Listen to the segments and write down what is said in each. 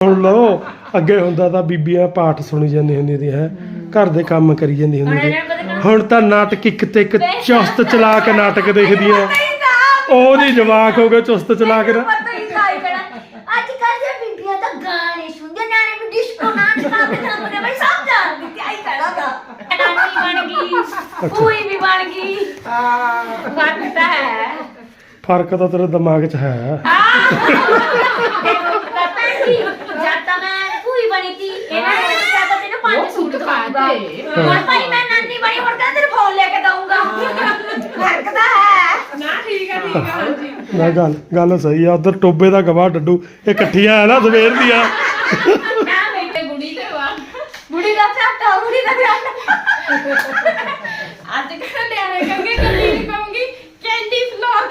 ਹੁਣ ਲਓ। ਅੱਗੇ ਹੁੰਦਾ ਤਾਂ ਬੀਬੀਆਂ ਪਾਠ ਸੁਣੀ ਜਾਂਦੀ ਹੁੰਦੀ ਸੀ ਹੈ। ਘਰ ਦੇ ਕੰਮ ਕਰੀ ਜਾਂਦੀ ਹੁੰਦੀ ਸੀ। ਹੁਣ ਤਾਂ ਨਾਟਕ ਇੱਕ ਤੇ ਇੱਕ ਚੁਸਤ ਚਲਾ ਕੇ ਨਾਟਕ ਦੇਖਦੀਆਂ। ਉਹਦੀ ਜਵਾਕ ਹੋ ਗਏ ਚੁਸਤ ਚਲਾ ਕੇ ਨਾ ਪਤਾ ਹੀ ਨਹੀਂ ਕਿਹੜਾ। ਅੱਜ ਕੱਲ੍ਹ ਦੀਆਂ ਬੀਬੀਆਂ ਤਾਂ ਗਾਣੇ ਸੁਣਦੇ ਨਾਲੇ ਵੀ ਡਿਸਕੋ ਨਾਚ ਕਰਦੇ ਕਰਦੇ ਬਈ ਸਭ ਜਾਣਦੀ ਤੇ ਆਈ ਕਹਿਣਾ ਦਾ ਨਾਨੀ ਬਣ ਗਈ ਪੂਈ ਵੀ ਬਣ ਗਈ। ਫ਼ਰਕ ਤਾਂ ਹੈ। ਫ਼ਰਕ ਤਾਂ ਤੇਰੇ ਦਿਮਾਗ 'ਚ ਹੈ। ਤਾਂ ਮੈਂ ਪੂਈ ਬਣੀ ਸੀ। ਇਹਨਾਂ ਨੇ ਮੈਨੂੰ ਕਿਹਾ ਤਾਂ ਤੈਨੂੰ ਪੰਜ ਸੂਟ ਪਾ ਦਵਾਉਂਗਾ ਦੇ। ਹੁਣ ਭਾਈ ਮੈਂ ਨਾਨੀ ਬਣੀ ਹੁਣ ਕਹਿੰਦੇ ਤੈਨੂੰ ਫੋਨ ਲੈ ਕੇ ਦਊਂਗਾ। ਫ਼ਰਕ ਤਾਂ ਹੈ। ਨਾ ਠੀਕ ਆ ਠੀਕ ਆ ਹਾਂਜੀ। ਨਾ ਗੱਲ ਗੱਲ ਸਹੀ ਆ ਉਧਰ ਟੋਬੇ ਦਾ ਗਵਾਹ ਡੱਡੂ ਇਹ ਇਕੱਠੀਆਂ ਆ ਨਾ ਸਵੇਰ ਦੀਆਂ। ਨਾ ਬੇਟੇ ਬੁੜੀ ਤੇ ਵਾ ਬੁੜੀ ਦਾ ਝਾਟਾ ਬੁੜੀ ਦਾ ਝਾਟਾ ਅੱਜ ਕਿਹੜਾ ਨਿਆਣੇ ਕਹਿੰਗੇ ਕੱਲੀ ਨਹੀਂ ਕਹੂੰਗੀ ਕੈਂਡੀ ਫਲੌਗ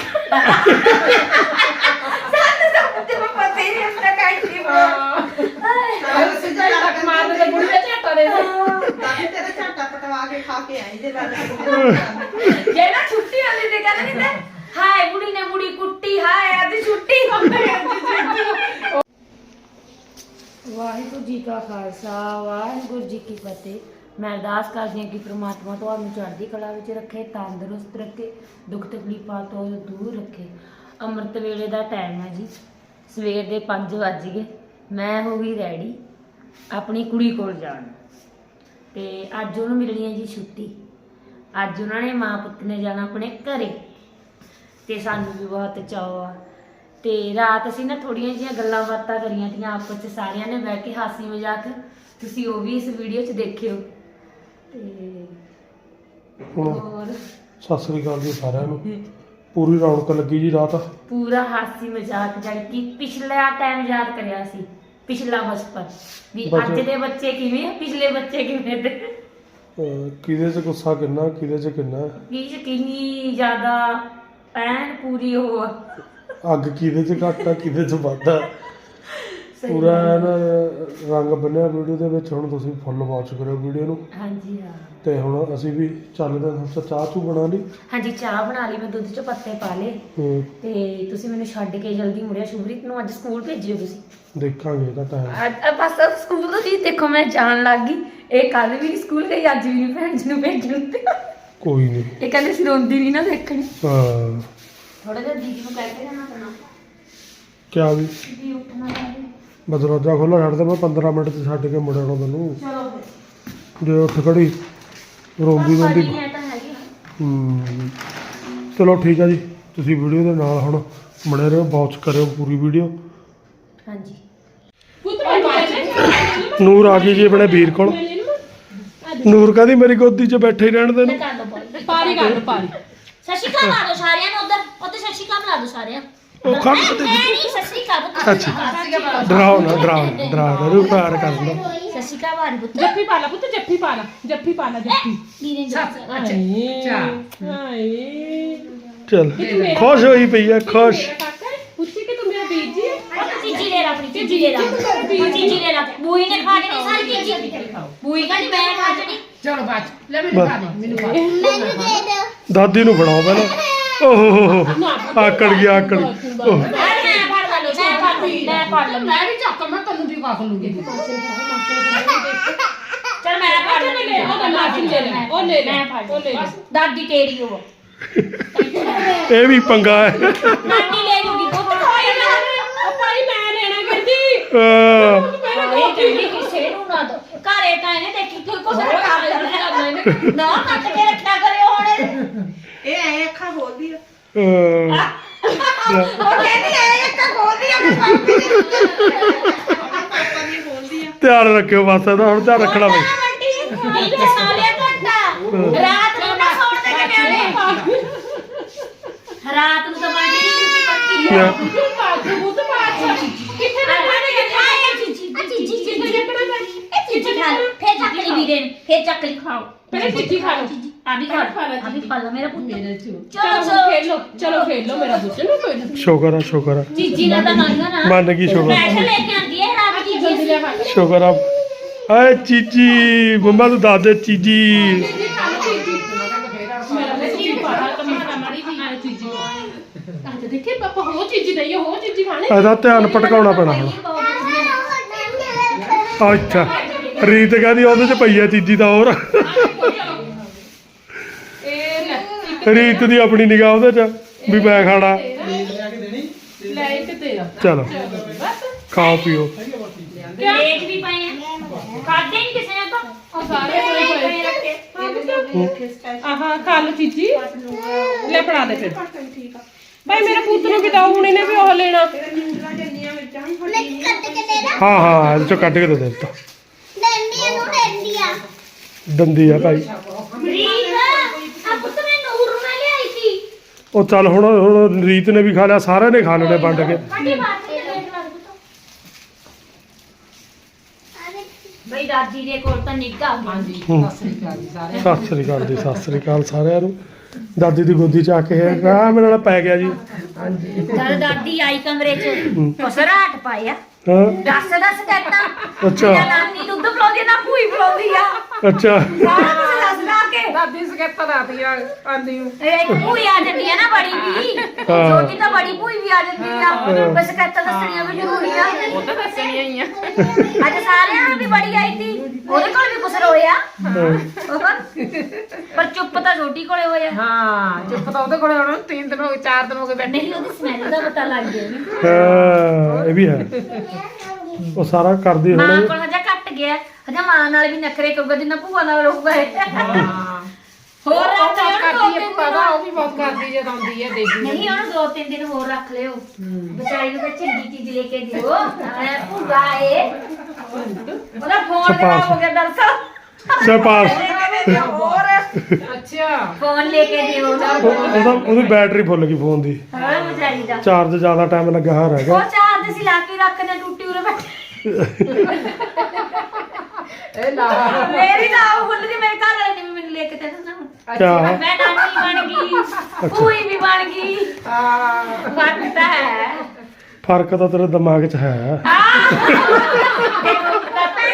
ਸਾਨੂੰ ਤਾਂ ਤੇ ਮੈਂ ਪਤਾ ਹੀ ਨਹੀਂ ਆਪਣਾ ਕੈਂਟੀ ਸਿੱਧਾ ਮਾਰ ਦੇ ਬੁੜੀ ਦਾ ਝਾਟਾ ਦੇ ਦੇ ਦਾਦੀ ਤੇਰਾ ਝਾਟਾ ਪਟਵਾ ਕੇ ਖਾ ਕੇ ਆਈ ਜੇ ਨਾਲ ਜੇ ਨਾ ਛੁੱਟੀ ਹੁੰਦੀ ਤੇ ਕਹਿੰਦੇ ਨਹੀਂ ਤੇ ਹਾਏ ਬੁੜੀ ਨੇ ਬੁੜੀ ਕੁੱਟੀ ਹਾਏ ਅੱਜ ਛੁੱਟੀ ਹੋ ਗਈ ਅੱਜ ਛੁੱਟੀ ਵਾਹਿਗੁਰੂ ਜੀ ਕਾ ਖਾਲਸਾ ਵਾਹਿਗੁਰੂ ਜੀ ਕੀ ਫਤਿਹ ਮੈਂ ਅਰਦਾਸ ਕਰਦੀ ਹਾਂ ਕਿ ਪ੍ਰਮਾਤਮਾ ਤੁਹਾਨੂੰ ਚੜ੍ਹਦੀ ਕਲਾ ਵਿੱਚ ਰੱਖੇ, ਤੰਦਰੁਸਤ ਰੱਖੇ, ਦੁੱਖ ਤਕਲੀਫਾਂ ਤੋਂ ਦੂਰ ਰੱਖੇ। ਅੰਮ੍ਰਿਤ ਵੇਲੇ ਦਾ ਟਾਈਮ ਹੈ ਜੀ। ਸਵੇਰ ਦੇ 5 ਵੱਜ ਗਏ। ਮੈਂ ਹੋ ਗਈ ਰੈਡੀ ਆਪਣੀ ਕੁੜੀ ਕੋਲ ਜਾਣ। ਤੇ ਅੱਜ ਉਹਨੂੰ ਮਿਲਣੀ ਹੈ ਜੀ ਛੁੱਟੀ। ਅੱਜ ਉਹਨਾਂ ਨੇ ਮਾਂ ਪੁੱਤ ਨੇ ਜਾਣਾ ਆਪਣੇ ਘਰੇ। ਤੇ ਸਾਨੂੰ ਵੀ ਬਹੁਤ ਚਾਅ ਆ। ਤੇ ਰਾਤ ਅਸੀਂ ਨਾ ਥੋੜੀਆਂ ਜਿਹੀਆਂ ਗੱਲਾਂ ਬਾਤਾਂ ਕਰੀਆਂ ਤੀਆਂ, ਆਪਸ ਵਿੱਚ ਸਾਰਿਆਂ ਨੇ ਬਹਿ ਕੇ ਹਾਸੀ ਮਜ਼ਾਕ। ਤੁਸੀਂ ਉਹ ਵੀ ਇਸ ਵੀਡੀਓ 'ਚ ਦੇਖਿਓ। ਤੇ ਹੁਣ ਹੋਰ? ਸਤਿ ਸ੍ਰੀ ਅਕਾਲ ਜੀ ਸਾਰਿਆਂ ਨੂੰ। ਪੂਰੀ ਰੌਣਕ ਲੱਗੀ ਜੀ ਰਾਤ। ਪੂਰਾ ਹਾਸੀ ਮਜ਼ਾਕ ਜਾਣੀ ਕਿ ਪਿਛਲਾ ਟਾਈਮ ਯਾਦ ਕਰਿਆ ਸੀ ਪਿਛਲਾ ਬਚਪਨ। ਵੀ ਬਚਪਨ। ਅੱਜ ਦੇ ਬੱਚੇ ਕਿਵੇਂ ਆ? ਪਿਛਲੇ ਬੱਚੇ ਕਿਵੇਂ ਤੇ ਅਹ ਕਿਹਦੇ 'ਚ ਗੁੱਸਾ ਕਿੰਨਾ ਕਿਹਦੇ 'ਚ ਕਿੰਨਾ? ਕੀ ਕਿੰਨੀ ਜ਼ਿਆਦਾ ਐਨ ਪੂਰੀ ਉਹ ਆ। ਅੱਗ ਕਿਹਦੇ 'ਚ ਘੱਟ ਆ ਕਿਹਦੇ 'ਚ ਵੱਧ ਆ? ਪੂਰਾ ਐਨ। ਰੰਗ ਬੰਨਿਆ ਵੀਡੀਓ ਦੇ ਵਿੱਚ ਹੁਣ ਤੁਸੀਂ ਫੁੱਲ ਵਾਚ ਕਰਿਓ ਵੀਡੀਓ ਨੂੰ। ਹਾਂਜੀ ਹਾਂ। ਤੇ ਹੁਣ ਅਸੀਂ ਵੀ ਚੱਲਦੇ ਹਾਂ ਤਾਂ ਚਾਹ ਚੂ ਬਣਾ ਲਈ? ਹਾਂਜੀ ਚਾਹ ਬਣਾ ਲਈ ਮੈਂ ਦੁੱਧ 'ਚ ਪੱਤੇ ਪਾ ਲਏ। ਹੂੰ, ਤੇ ਤੁਸੀਂ ਮੈਨੂੰ ਛੱਡ ਕੇ ਜਲਦੀ ਮੁੜਿਆ ਸ਼ੁਭਰੀਤ ਨੂੰ ਅੱਜ ਸਕੂਲ ਭੇਜਿਓ ਤੁਸੀਂ। ਦੇਖਾਂਗੇ ਇਹਦਾ ਟਾਈਮ ਅੱਜ ਅੱਜ ਬਸ ਸਕੂਲ ਤੋਂ ਜੀ ਦੇਖੋ ਮੈਂ ਜਾਣ ਲੱਗ ਗਈ। ਇਹ ਕੱਲ ਵੀ ਸਕੂਲ ਗਈ ਅੱਜ ਵੀ ਨਹੀਂ ਭੈਣ ਜੀ ਨੂੰ ਭੇਜਣ। ਤੇ ਕੋਈ ਨਹੀਂ ਇਹ ਕਹਿੰਦੇ ਸੀ ਰੋਂਦੀ ਨਹੀਂ ਨਾ ਦੇਖਣੀ। ਹਾਂ। ਥੋੜਾ ਜਿਹਾ ਦੀਦੀ ਨੂੰ ਕਹਿ ਕੇ ਜਾਣਾ ਪੈਣਾ। ਕਿਆ ਵੀ? ਦੀਦੀ ਉੱਠਣਾ ਚਾਹੀਦਾ ਮੈਂ ਦਰਵਾਜ਼ਾ ਖੋਲ੍ਹਾ ਛੱਡ ਦੇ ਮੈਂ 15 ਮਿੰਟ ਚ ਛੱਡ ਕੇ ਮੁੜਿਆ ਨੂੰ। ਤੈਨੂੰ ਚਲੋ ਫਿਰ ਜੇ ਉੱਠ ਖੜੀ ਰੋਂਦੀ ਰੋਂਦੀ। ਪੜ੍ਹੀ ਹੈ ਤਾਂ ਹੈਗੀ ਆ। ਹੂੰ। ਚਲੋ ਠੀਕ ਆ ਜੀ ਤੁਸੀਂ ਵੀਡੀਓ ਦੇ ਨਾਲ ਹੁਣ ਬਣੇ ਰਹੋ ਵਾਚ ਕਰਿਓ ਪੂਰੀ ਵੀਡੀਓ। ਹਾਂਜੀ। ਪੁੱਤ ਮੈਂ ਪਾਣੀ ਨੂਰ ਆ ਗਈ ਜੀ ਆਪਣੇ ਵੀਰ ਕੋਲ। ਨੂਰ ਕਹਿੰਦੀ ਮੇਰੀ ਗੋਦੀ 'ਚ ਬੈਠੇ ਹੀ ਰਹਿਣ ਦੇ ਨੂੰ ਕਰ ਬੋਲ ਪਾਣੀ ਕਰ ਲਓ ਸ਼੍ਰੀ ਅਕਾਲ ਲਾ ਦੋ ਸਾਰਿਆਂ ਨੂੰ ਉਧਰ। ਉੱਥੇ ਸਤਿ ਸ਼੍ਰੀ ਅਕਾਲ ਲਾ ਦੋ ਸਾਰਿਆਂ। ਉਹ ਖੜ ਤੇ ਨਹੀਂ ਸਤਿ ਸ਼੍ਰੀ ਅਕਾਲ ਪੁੱਤ, ਅਕਾਲ ਡਰਾਓ ਨਾ ਡਰਾਓ ਨਾ, ਡਰਾ ਨਾ ਕਰ ਲਓ। ਸਤਿ ਸ਼੍ਰੀ ਅਕਾਲ ਵਾਰੀ ਪੁੱਤ। ਜੱਫੀ ਪਾ ਲਾ ਪੁੱਤ ਜੱਫੀ ਪਾ ਲਾ ਜੱਫੀ ਪਾ ਲਾ ਜੱਫੀ। ਜੀ ਹਾਏ। ਹਾਏ। ਚਲ। ਖੁਸ਼ ਹੋਈ ਪਈ ਆ ਖੁਸ਼। ਹੈ? ਪੁੱਛੀ ਕਿ ਤੂੰ ਮੇਰਾ ਵੀਰ ਜੀ ਹੈ ਚੀਜੀ ਲੈ ਲਾ ਆਪਣੀ ਚੀਜੀ ਲੈ ਲਾ। ਉਹ ਚੀਜੀ ਲੈ ਲਾ। ਬੂਈ ਨੇ ਖਾ ਜਣੀ ਸਾਰੀ ਚੀਜੀ। ਬੂਈ ਕਹਿੰਦੀ ਮੈਂ ਖਾ ਜਣੀ ਚਲੋ ਬਾਤ ਲੈ ਮੈਨੂੰ ਖਾ ਦੇ ਮੈਨੂੰ ਖਾ ਦੇ। ਦਾਦੀ ਨੂੰ ਫੜਾਓ ਪਹਿਲਾਂ। ਓਹ ਹੋ ਹੋ ਹੋ ਆਕੜ ਗਿਆ। ਆਕੜ ਓਹ। ਮੈਂ ਫੜ ਲਾ ਲੋ ਮੈਂ ਫੜ ਲਈ ਮੈਂ ਫੜ ਲਾ ਮੈਂ ਵੀ ਚੱਕ ਮੈਂ ਤੈਨੂੰ ਵੀ ਕਾਖ ਲੂੰਗੀ ਚਲ ਮੈਂ ਫੜ ਲੈ ਲੈ ਉਹ ਤਾਂ ਮਾਫੀ ਲੈ ਲੈ ਉਹ ਲੈ ਲੈ ਮੈਂ ਫੜ ਉਹ ਲੈ ਲੈ ਬਸ ਦਾਦੀ ਤੇਰੀ ਉਹ ਇਹ ਵੀ ਪੰਗਾ ਹੈ। ਨਾਨੀ ਲੈ ਜੂਗੀ ਪੁੱਤ ਕੋਈ ਨਾ ਉਹ ਭਾਈ ਮੈਂ ਲੈਣਾ ਕਹਿੰਦੀ ਅਹ, ਇਹ ਕਹਿੰਦੀ ਕਿਸੇ ਨੂੰ ਨਾ ਦੋ ਘਰੇ ਤਾਂ ਇਹਨੇ ਦੇਖੀ ਕੋਈ ਕੁਛ ਰੱਖਾ ਲੈਣਾ ਨਾ ਕੱਟ ਕੇ ਰੱਖਿਆ ਕਰਿਓ ਹੁਣ ਇਹ ਐ ਅੱਖਾਂ ਖੋਲਦੀ ਆ। ਅਹ, ਉਹ ਕਹਿੰਦੀ ਐ ਇੱਕ ਖੋਲਦੀ ਆ ਮੈਂ ਪਾਪਾ ਦੀ ਖੋਲਦੀ। ਆ ਧਿਆਨ ਰੱਖਿਓ ਬਸ ਇਹਦਾ ਹੁਣ ਧਿਆਨ ਰੱਖਣਾ ਬਈ ਬਈ ਇੱਕ ਸਾਲਿਆ ਘੰਟਾ। ਰਾਤ ਨੂੰ ਨਾ ਸੌਣ ਦੇ ਨਿਆਣੇ ਰਾਤ ਨੂੰ ਤਾਂ ਬਾਂਟੀ ਦੀ ਡਿਊਟੀ ਪੱਕੀ ਹੈ ਤੂੰ ਪਾਸ ਬੁੱਤ ਪਾਸ ਕਿੱਥੇ ਨਾ ਫੇਰ ਚੱਕ ਲਈ ਵੀਰੇ ਫੇਰ ਚੱਕ ਲਈ। ਖਾਓ ਪਹਿਲੇ ਚਿੱਠੀ ਖਾ ਲਓ। ਆ ਵੀ ਖਾ ਖਾ ਲੈ ਆ ਵੀ ਖਾ ਲਾ ਮੇਰਾ ਪੁੱਤ। ਮੇਰੇ ਚੋ। ਚਲੋ, ਚਲੋ ਖੇਲ ਲੋ ਚਲੋ ਖੇਲ ਲੋ ਮੇਰਾ ਪੁੱਤ ਨਾ ਕੋਈ ਨਾ। ਸ਼ੁਕਰ ਆ ਸ਼ੁਕਰ ਆ। ਚੀਜੀ ਦਾ ਤਾਂ ਮੰਗਾ ਨਾ। ਮੰਨ ਗਈ ਸ਼ੁਕਰ। ਪੈਸੇ ਲੈ ਕੇ ਆਂਦੀ ਹੈ ਰਾਤ ਦੀ ਜਲਦੀ ਲੈ ਖਾ ਸ਼ੁਕਰ ਆ। ਚੀਚੀ ਮੰਮਾ ਨੂੰ ਦੱਸ ਦੇ ਚੀਜੀ ਚੀਜ਼ੀ ਚੀਜ਼ੀ ਦੇਖੇ ਪਾਪਾ ਹੋ ਚੀਜ਼ੀ ਹੋ ਚੀਜ਼ੀ ਖਾਣੇ। ਇਹਦਾ ਧਿਆਨ ਪਟਕਾਉਣਾ ਪੈਣਾ। ਹੁਣ ਅੱਛਾ ਰੀਤ ਕਹਿੰਦੀ ਉਹਦੇ ਚ ਪਈ ਆ ਚੀਜ਼ੀ ਤਾਂ ਹੋਰ। ਰੀਤ ਦੀ ਆਪਣੀ ਨਿਗਾਹ ਉਹਦੇ ਚ ਵੀ ਮੈਂ ਖਾਣਾ। ਲੈ ਇੱਕ ਤੇਰਾ ਚਲੋ। ਬਸ। ਖਾਓ ਪੀਓ। ਲੇਟ ਵੀ ਪਏ ਆ। ਖਾਦੇ ਨਹੀਂ ਕਿਸੇ ਨੇ ਤਾਂ? ਉਹ ਸਾਰੇ ਹੋਏ। ਪਏ ਰੱਖੇ। ਆਹਾਂ ਖਾ ਲਓ ਚੀਚੀ। ਲੈ ਫੜਾ ਦੇ ਫਿਰ। ਭਾਈ ਮੇਰੇ ਪੁੱਤ ਨੂੰ ਵੀ ਦਓ ਹੁਣ ਇਹਨੇ ਵੀ ਉਹ ਲੈਣਾ। ਮੈਂ ਕੱਟ ਕੇ ਦੇ ਦਾਂ ਹਾਂ ਹਾਂ ਇਹਦੇ ਚੋਂ ਕੱਢ ਕੇ ਦੇ ਦੇ ਦਿੱਤਾ। ਡੰਡੀਆਂ ਨੂੰ ਡੰਡੀਆਂ ਦੰਦੀ ਆ ਭਾਈ। ਉਹ ਚੱਲ ਹੁਣ ਹੁਣ ਰੀਤ ਨੇ ਵੀ ਖਾ ਲਿਆ ਸਾਰਿਆਂ ਨੇ ਖਾ ਲੈਣੇ ਵੰਡ ਕੇ। ਬਈ ਦਾਦੀ ਦੇ ਕੋਲ ਤਾਂ ਨਿੱਘਾ। ਸਤਿ ਸ੍ਰੀ ਅਕਾਲ ਜੀ ਸਤਿ ਸ੍ਰੀ ਅਕਾਲ ਸਾਰਿਆਂ ਨੂੰ। ਦਾਦੀ ਦੀ ਗੋਦੀ ਚ ਆ ਕੇ ਆ ਮੇਰੇ ਨਾਲ ਪੈ ਗਿਆ ਜੀ। ਜਦ ਦਾਦੀ ਆਈ ਕਮਰੇ 'ਚ। ਉਸਰਾਟ ਪਾਇਆ। ਹਾਂ। ਦੱਸ ਦੱਸ ਕਹਿਤਾ ਅੱਛਾ। ਨਾ ਨਾਨੀ ਦੁੱਧ ਪਿਲਾਉਂਦੀ ਆ, ਨਾ ਭੂਈ ਪਿਲਾਉਂਦੀ ਆ। ਅੱਛਾ। ਸਾਰਾ ਕੁਝ ਦੱਸ ਲਾ ਕੇ। ਦਾਦੀ ਸਕੇਤਾ ਦਾਦੀ ਆਂਦੀ ਇਹ ਇੱਕ ਭੂਈ ਆ ਜਾਂਦੀ ਆ ਨਾ ਬੜੀ ਵੀ। ਹਾਂ। ਛੋਟੀ ਤਾਂ ਬੜੀ ਭੂਈ ਵੀ ਆ ਜਾਂਦੀ ਆ। ਬਸ ਕਹਿਤਾ ਦੱਸਣੀਆਂ ਵੀ ਜ਼ਰੂਰੀ ਆ। ਉਹ ਤਾਂ ਦੱਸਣੀਆਂ ਹੀ ਆ। ਅੱਜ ਸਾਰਿਆਂ ਨੂੰ ਵੀ ਬੜੀ ਆਈ ਸੀ। ਉਹਦੇ ਕੋਲ ਵੀ ਕੁਛ ਰੋਇਆ। ਹਾਂ। ਉਹ ਚੁੱਪ ਤਾਂ ਛੋਟੀ ਕੋਲੇ ਹੋਇਆ ਹਾਂ ਚੁੱਪ ਤਾਂ ਉਹਦੇ ਕੋਲੇ ਹੁਣ ਤਿੰਨ ਦਿਨ ਹੋ ਗਏ ਚਾਰ ਦਿਨ ਹੋ ਗਏ ਬੈਠੇ। ਨਹੀਂ ਉਹਦੀ ਸਮੈਲ ਦਾ ਪਤਾ ਲੱਗ ਗਿਆ। ਹਾਂ ਇਹ ਵੀ ਹੈ। ਉਹ ਸਾਰਾ ਕਰਦੀ ਮਾਂ ਹੁਣ। ਕੋਲ ਹਜਾ ਘਟ ਗਿਆ ਹਜਾ ਮਾਂ ਨਾਲ ਵੀ ਨਖਰੇ ਕਰੂਗਾ ਜਿੰਨਾ ਭੂਆ ਨਾਲ ਰਹੂਗਾ ਇਹ। ਹਾਂ। ਹੋਰ ਉਹ ਰੱਖ ਲਿਓ ਕਰਦੀ ਹੈ ਦੋ ਭੂਆ ਤਿੰਨ ਦਾ ਉਹ ਵੀ ਬਹੁਤ ਕਰਦੀ ਜਦ ਆਉਂਦੀ ਹੈ ਦੇਖਦੀ ਨਹੀਂ ਉਹਨੂੰ ਦੋ ਤਿੰਨ ਦਿਨ ਹੋਰ ਰੱਖ ਲਿਓ। ਵਿਚਾਰੀ ਨੂੰ ਤਾਂ ਚੰਗੀ ਚੀਜ਼ ਲੈ ਕੇ ਦਿਓ। ਐ ਭੂਆ ਏ ਉਹਦਾ ਫੋਨ ਖਰਾਬ ਹੋ ਗਿਆ ਦਰਸਲ ਸਰਪਾਸ ਅੱਛਾ। ਫੋਨ ਲੈ ਕੇ ਦਿਓ। ਉਹਦਾ ਉਹਦਾ ਉਹਦੀ ਬੈਟਰੀ ਫੁੱਲ ਗਈ ਫੋਨ ਦੀ। ਹਾਂ ਵਿਚਾਰੀ ਦਾ। ਚਾਰਜ ਜ਼ਿਆਦਾ ਟਾਈਮ ਲੱਗਾ ਹਾਂ ਰਹਿ ਉਹ ਗਿਆ ਚਾਰਜ ਸੀ ਲਾ ਕੇ ਰੱਖਦੇ ਟੁੱਟੀ ਉਰੇ ਬੈਠੇ। ਇਹ ਲਾ। ਮੇਰੀ ਤਾਂ ਆਹ ਫੁੱਲ ਦੀ ਮੇਰੇ ਘਰ ਵਾਲੇ ਨੇ ਵੀ ਮੈਨੂੰ ਲੈ ਕੇ ਦੇ ਦਿੱਤਾ ਕਿਆ? ਮੈਂ ਨਾਨੀ ਬਣ ਗਈ ਭੂਈ ਵੀ ਬਣ ਗਈ। ਹਾਂ। ਫ਼ਰਕ ਤਾਂ ਹੈ। ਫ਼ਰਕ ਤਾਂ ਤੇਰੇ ਦਿਮਾਗ 'ਚ ਹੈ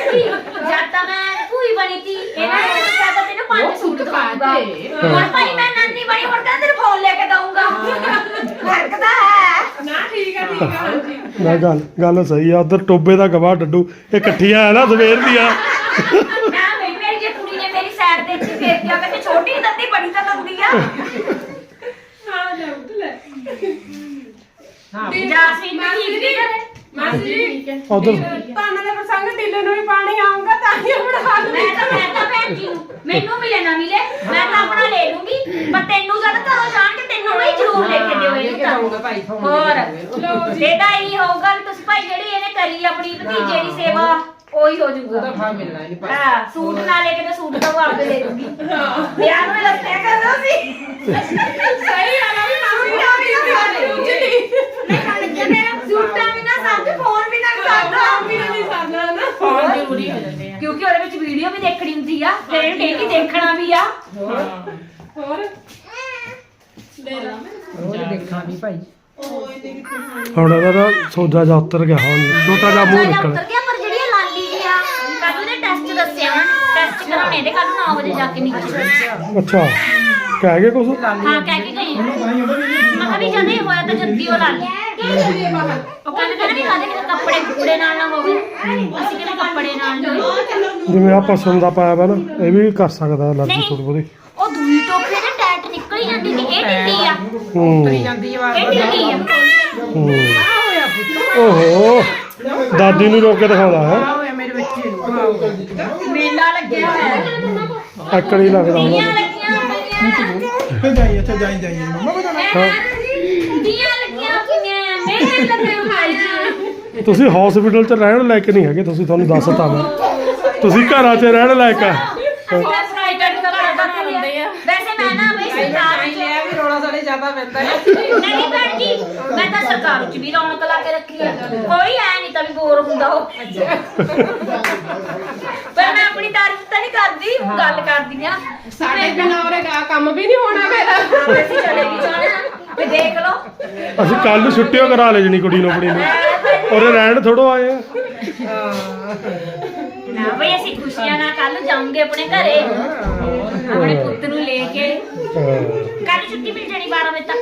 ਸੀ ਜਦ ਤਾਂ ਮੈਂ ਭੂਈ ਬਣੀ ਸੀ ਇਹਨਾਂ ਨੇ ਦੱਸਿਆ ਤਾਂ ਤੈਨੂੰ ਪੰਜ ਸੂਟ। ਹੁਣ ਭਾਈ ਮੈਂ ਨਾਨੀ ਬਣੀ ਹੁਣ ਤਾਂ ਤੈਨੂੰ ਫੋਨ ਲੈ ਕੇ ਦਊਂਗਾ। ਫ਼ਰਕ ਤਾਂ ਹੈ। ਨਾ ਠੀਕ ਹੈ ਠੀਕ ਹੈ। ਹਾਂਜੀ। ਨਾ ਗੱਲ ਗੱਲ ਸਹੀ ਆ ਉਧਰ ਟੋਬੇ ਦਾ ਗਵਾਹ ਡੱਡੂ ਇਹ ਇਕੱਠੀਆਂ ਹੈ ਨਾ ਸਵੇਰ ਦੀਆਂ। ਨਾ ਮੇਰੀ ਮੇਰੀ ਜੇ ਕੁੜੀ ਨੇ ਮੇਰੀ ਸਾਈਡ ਤੇ ਇੱਥੇ ਫੇਰ ਦਿਆ ਕਹਿੰਦੇ ਛੋਟੀ ਦੰਦੀ ਬੜੀ ਤਾਂ ਦੰਦੀ ਆ। ਹਾਂ ਜਾ ਉੱਠ ਲੈ। ਹਾਂ ਜਾਸਮੀਨ ਵੀ ਠੀਕ ਨਹੀਂ ਕਰੇ ਮਾਸੀ ਜੀ ਉਧਰ। ਤੁਹਾਨੂੰ ਦੇ ਪ੍ਰਸੰਗ ਢਿੱਲੇ ਨੂੰ ਵੀ ਪਾਣੀ ਆਉਂਗਾ ਤਾਂ ਹੀ ਬਣਾ ਮੈਂ ਤਾਂ ਮੈਂ ਤਾਂ ਭੈਣ ਜੀ ਨੂੰ। ਮੈਨੂੰ ਮਿਲੇ ਨਾ ਮਿਲੇ। ਮੈਂ ਤਾਂ ਆਪਣਾ ਲੈ ਲੂੰਗੀ ਪਰ ਤੈਨੂੰ ਜਦ ਘਰੋਂ ਜਾਣ ਕੇ ਤੈਨੂੰ ਵੀ ਜ਼ਰੂਰ ਲੈ ਕੇ ਦਿਓ ਤਾਂ ਭਾਈ ਫੋਨ ਹੋਰ। ਲਓ ਜੀ। ਇਹਦਾ ਇਹੀ ਹੋਊਗਾ ਵੀ ਤੁਸੀਂ ਭਾਈ ਜਿਹੜੀ ਇਹਨੇ ਕਰੀ ਆਪਣੀ ਭਤੀਜੇ ਦੀ ਸੇਵਾ ਉਹੀ ਹੋ ਉਹਦਾ ਜਾਊਗਾ ਫਾ ਮਿਲਣਾ ਨਹੀਂ ਭਾਈ। ਹਾਂ ਸੂਟ ਨਾ ਲੈ ਕੇ ਤੇ ਸੂਟ ਤਾਂ ਉਹ ਆਪੇ ਦੇ ਦੂੰਗੀ ਵਿਆਹ ਨੂੰ ਲੱਸਿਆ ਕਰਦਾ ਸੀ ਸਹੀ ਆ ਨਾ ਵੀ ਮਾਸੀ ਆ ਵੀ ਨਾ ਜੇ ਮੇਰਾ ਸੂਟਾਂ ਵੀ ਨਾ ਸਮਝ ਫੋਨ ਵੀ ਨਾ ਕਰਦਾ ਵੀ ਨਹੀਂ ਸਾਡਾ ਨਾ ਫੋਨ ਜ਼ਰੂਰੀ ਹੋ ਜਾਂਦੇ ਆ ਕਿਉਂਕਿ ਉਹਦੇ ਵਿੱਚ ਵੀਡੀਓ ਵੀ ਦੇਖਣੀ ਹੁੰਦੀ ਆ ਫਿਰ ਇਹਨੂੰ ਡੇਲੀ ਦੇਖਣਾ ਵੀ ਆ। ਹੋਰ? ਲੈ ਲਾ। ਉਹ ਦੇਖਾਂ ਵੀ ਭਾਈ। ਉਹ ਇਹਦੇ ਵਿੱਚ ਹੁਣ ਇਹਦਾ ਨਾ ਸੋਜਾ ਜਾ ਉਤਰ ਗਿਆ ਹੁਣ ਛੋਟਾ ਜਿਹਾ ਮੂੰਹ ਜਾਂ ਨਿਕਲ। ਉੱਤਰ ਗਿਆ ਪਰ ਜਿਹੜੀ ਇਹ ਲਾਲੀ ਜੀ ਆ ਕੱਲ ਉਹਨੇ ਟੈਸਟ ਦੱਸਿਆ ਟੈਸਟ ਕਰਾਉਣੇ ਦੇ ਕੱਲ 9 ਵਜੇ ਜਾ ਕੇ ਨੀਚੇ ਅੱਛਾ ਕਹਿ ਗਏ ਕੁਛ? ਹਾਂ ਕਹਿ ਕੇ ਗਈ। ਮੈਂ ਕਿਹਾ ਵੀ ਜਦੇ ਹੋਇਆ ਤਾਂ ਜੱਦੀ ਉਹ ਲਾਲੀ ਉਹ ਕਹਿੰਦੇ ਕਹਿੰਦੇ ਵੀ ਕਾਹਦੇ ਕਿਤੇ ਕੱਪੜੇ ਕੁਪੜੇ ਨਾਲ ਨਾ ਹੋਵੇ ਅਸੀਂ ਕਿਤੇ ਕੱਪੜੇ ਨਾਲ ਨਹੀਂ ਜਿਵੇਂ ਆ ਪਸੰਦ ਦਾ ਪਾਇਆ ਵਾ ਨਾ ਇਹ ਵੀ ਕਰ ਸਕਦਾ ਲੱਗੀ ਨਹੀਂ। ਥੋੜੀ ਬਹੁਤੀ। ਉਹ ਦੂਈ ਟੋਪੀ ਦੇ ਟੈਟ ਨਿਕਲ ਜਾਂਦੀ ਸੀ ਇਹ ਢਿੱਲੀ ਆ ਹੂੰ। ਜਾਂਦੀ ਹੈ ਇਹ ਢਿੱਲੀ ਆ ਹੂੰ ਓਹੋ ਦਾਦੀ ਨੂੰ ਰੋਕ ਕੇ ਦਿਖਾਉਂਦਾ ਹੈ। ਹੋਇਆ ਮੇਰੇ ਬੱਚੇ ਨੂੰ ਮੇਲਾ ਲੱਗਿਆ ਹੋਇਆ ਐਕੜੀ ਲੱਗਦਾ ਹੁਣ। ਦੀਆਂ ਲੱਗੀਆਂ ਹੋਈਆਂ ਜਾਈ ਇੱਥੇ ਜਾਈ ਜਾਈ। ਮੰਮਾ ਦੀਆਂ ਲੱਗੀਆਂ ਹੋਈਆਂ ਮੇਰੇ ਲੱਗੇ ਹੋਏ ਤੁਸੀਂ ਹਸਪੀਟਲ 'ਚ ਰਹਿਣ ਲਾਇਕ ਨਹੀਂ ਹੈਗੇ ਤੁਸੀਂ ਤੁਹਾਨੂੰ ਦੱਸਤਾ ਮੈਂ ਤੁਸੀਂ ਘਰਾਂ 'ਚ ਰਹਿਣ ਲਾਇਕ ਆ। ਪੈਂਦਾ ਹੈ। ਨਹੀਂ ਭੈਣ ਜੀ ਮੈਂ ਤਾਂ ਸਰਕਾਰ ਚ ਵੀ ਰੌਣਕ ਲਾ ਕੇ ਰੱਖੀ ਆ। ਕੋਈ ਐ ਨਹੀਂ ਤਾਂ ਵੀ ਬੋਰ ਹੁੰਦਾ ਉਹ। ਪਰ ਮੈਂ ਆਪਣੀ ਤਾਰੀਫ ਤਾਂ ਨਹੀਂ ਕਰਦੀ ਗੱਲ ਕਰਦੀ ਆ। ਸਾਡੇ ਬਿਨਾਂ ਉਹਰੇ ਗਾ ਕੰਮ ਵੀ ਨਹੀਂ ਹੋਣਾ ਮੇਰਾ ਅਸੀਂ ਚਲੇ ਵੀ ਜਾਣਾ। ਤੇ ਦੇਖ ਲਓ। ਅਸੀਂ ਕੱਲ ਨੂੰ ਛੁੱਟੀਆਂ ਕਰਾ ਲੈ ਜਣੀ ਕੁੜੀ ਨੂੰ ਆਪਣੀ ਨੂੰ। ਉਹਦੇ ਰਹਿਣ ਥੋੜੋ ਆਏ ਆ। ਨਾ ਬਈ ਅਸੀਂ ਖੁਸ਼ੀਆਂ ਨਾਲ ਕੱਲ ਜਾਵਾਂਗੇ ਆਪਣੇ ਘਰੇ। ਆਪਣੇ ਪੁੱਤ ਨੂੰ ਲੈ ਕੇ। ਹਾਂ। ਕੱਲ ਛੁੱਟੀ ਮਿਲ ਜਾਣੀ 12 ਵਜੇ ਤੱਕ।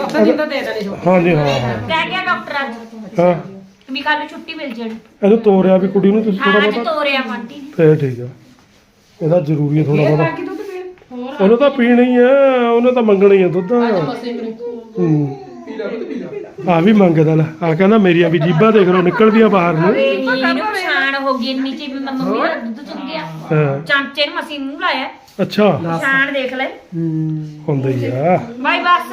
ਉੱਥੇ ਦਿਨ ਤਾਂ ਦੇ ਦੇਣੀ ਹਾਂਜੀ ਹਾਂ ਹਾਂ। ਕਹਿ ਗਿਆ ਡਾਕਟਰ ਅੱਜ। ਹਾਂ। ਵੀ ਕੱਲ ਨੂੰ ਛੁੱਟੀ ਮਿਲ ਜਾਣੀ। ਇਹਨੂੰ ਤੋਰਿਆ ਵੀ ਕੁੜੀ ਨੂੰ ਤੁਸੀਂ ਹਾਂ ਥੋੜਾ ਅੱਜ ਬਹੁਤਾ ਤੋਰਿਆ ਆਂਟੀ ਨੇ। ਫੇਰ ਠੀਕ ਆ। ਇਹਦਾ ਜ਼ਰੂਰੀ ਹੈ ਥੋੜਾ ਬਹੁਤਾ। ਬਾਕੀ ਦੁੱਧ ਪੀਣ। ਹੋਰ ਉਹਨੂੰ ਤਾਂ ਪੀਣਾ ਹੀ ਆ ਉਹਨੇ ਤਾਂ ਮੰਗਣਾ ਹੀ ਆ ਦੁੱਧ। ਮਸੇ ਪੀਣ ਹੂੰ। ਆ ਵੀ ਮੰਗਦਾ ਲੈ ਆ ਕਹਿੰਦਾ ਮੇਰੀਆਂ ਵੀ ਜੀਬਾਂ ਦੇਖ ਲਓ ਨਿਕਲਦੀਆਂ ਬਾਹਰ ਨੂੰ। ਵੇ ਨੀ ਪਛਾਣ ਹੋ ਗਈ ਇੰਨੀ ਚ ਵੀ ਮੰਮੀ ਦਾ ਦੁੱਧ ਚੁੱਕ ਗਿਆ। ਹਾਂ, ਚਾਂਚੇ ਨੇ ਮਸੀਂ ਮੂੰਹ ਲਾਇਆ। ਅੱਛਾ। ਪਛਾਣ ਦੇਖ ਲੈ। ਹੁੰਦਾ ਹੀ ਆ। ਬਾਈ ਬਸ।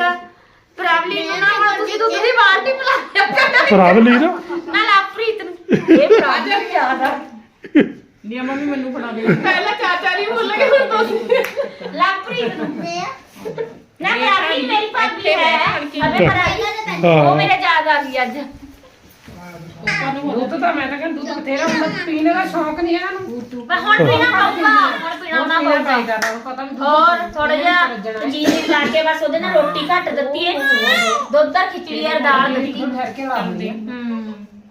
ਪ੍ਰੋਬਲਮ ਨੂੰ ਨਾ ਹੁਣ ਤੁਸੀਂ ਦੁੱਧ ਦੀ ਬਾਲਟੀ ਪਿਲਾ ਦਿਆ ਪ੍ਰਾਵਲੀ ਨਾ? ਨਾ ਲਾਪ੍ਰੀਤ ਨੂੰ। ਇਹ ਪ੍ਰੋਬਲਮ ਜ਼ਿਆਦਾ ਨੀ ਮੰਮੀ ਮੈਨੂੰ ਫੜਾ ਦੇ। ਪਹਿਲਾਂ ਚਾਚਾ ਨਹੀਂ ਭੁੱਲ ਗਏ ਹੁਣ ਤੁਸੀਂ। ਲਾਪ੍ਰੀਤ ਨੂੰ। ਨਾ ਲਾਪ੍ਰੀਤ ਮੇਰੀ ਭਾਬੀ ਹੈ ਅਬੇ ਪਰਾਈ ਉਹ ਹਾਂ ਮੇਰੇ ਯਾਦ ਆ ਗਈ ਅੱਜ ਦੁੱਧ ਤਾਂ ਮੈਂ ਤਾਂ ਕਹਿੰਦਾ ਦੁੱਧ ਬਥੇਰਾ ਹੁੰਦਾ ਪੀਣੇ ਦਾ ਸ਼ੌਂਕ ਨਹੀਂ ਹੈ ਇਹਨੂੰ ਮੈਂ ਹੁਣ ਪੀਣਾ ਪਊਗਾ ਹੁਣ ਪੀਣਾ ਨਾ ਪੀਣਾ ਪਊਗਾ ਚਾਹੀਦਾ ਨਾ ਪਤਾ ਵੀ ਦੁੱਧ ਹੋਰ ਥੋੜਾ ਜਿਹਾ ਜੀਰੇ ਲਾ ਕੇ ਬਸ ਉਹਦੇ ਨਾਲ ਰੋਟੀ ਘੱਟ ਦਿੱਤੀ ਹੈ ਦੁੱਧ ਦਾ ਖਿਚੜੀ ਯਾਰ ਦਾਲ ਦਿੱਤੀ ਠਹਿਰ ਕੇ ਲਾ ਦਿੰਦੇ ਹੂੰ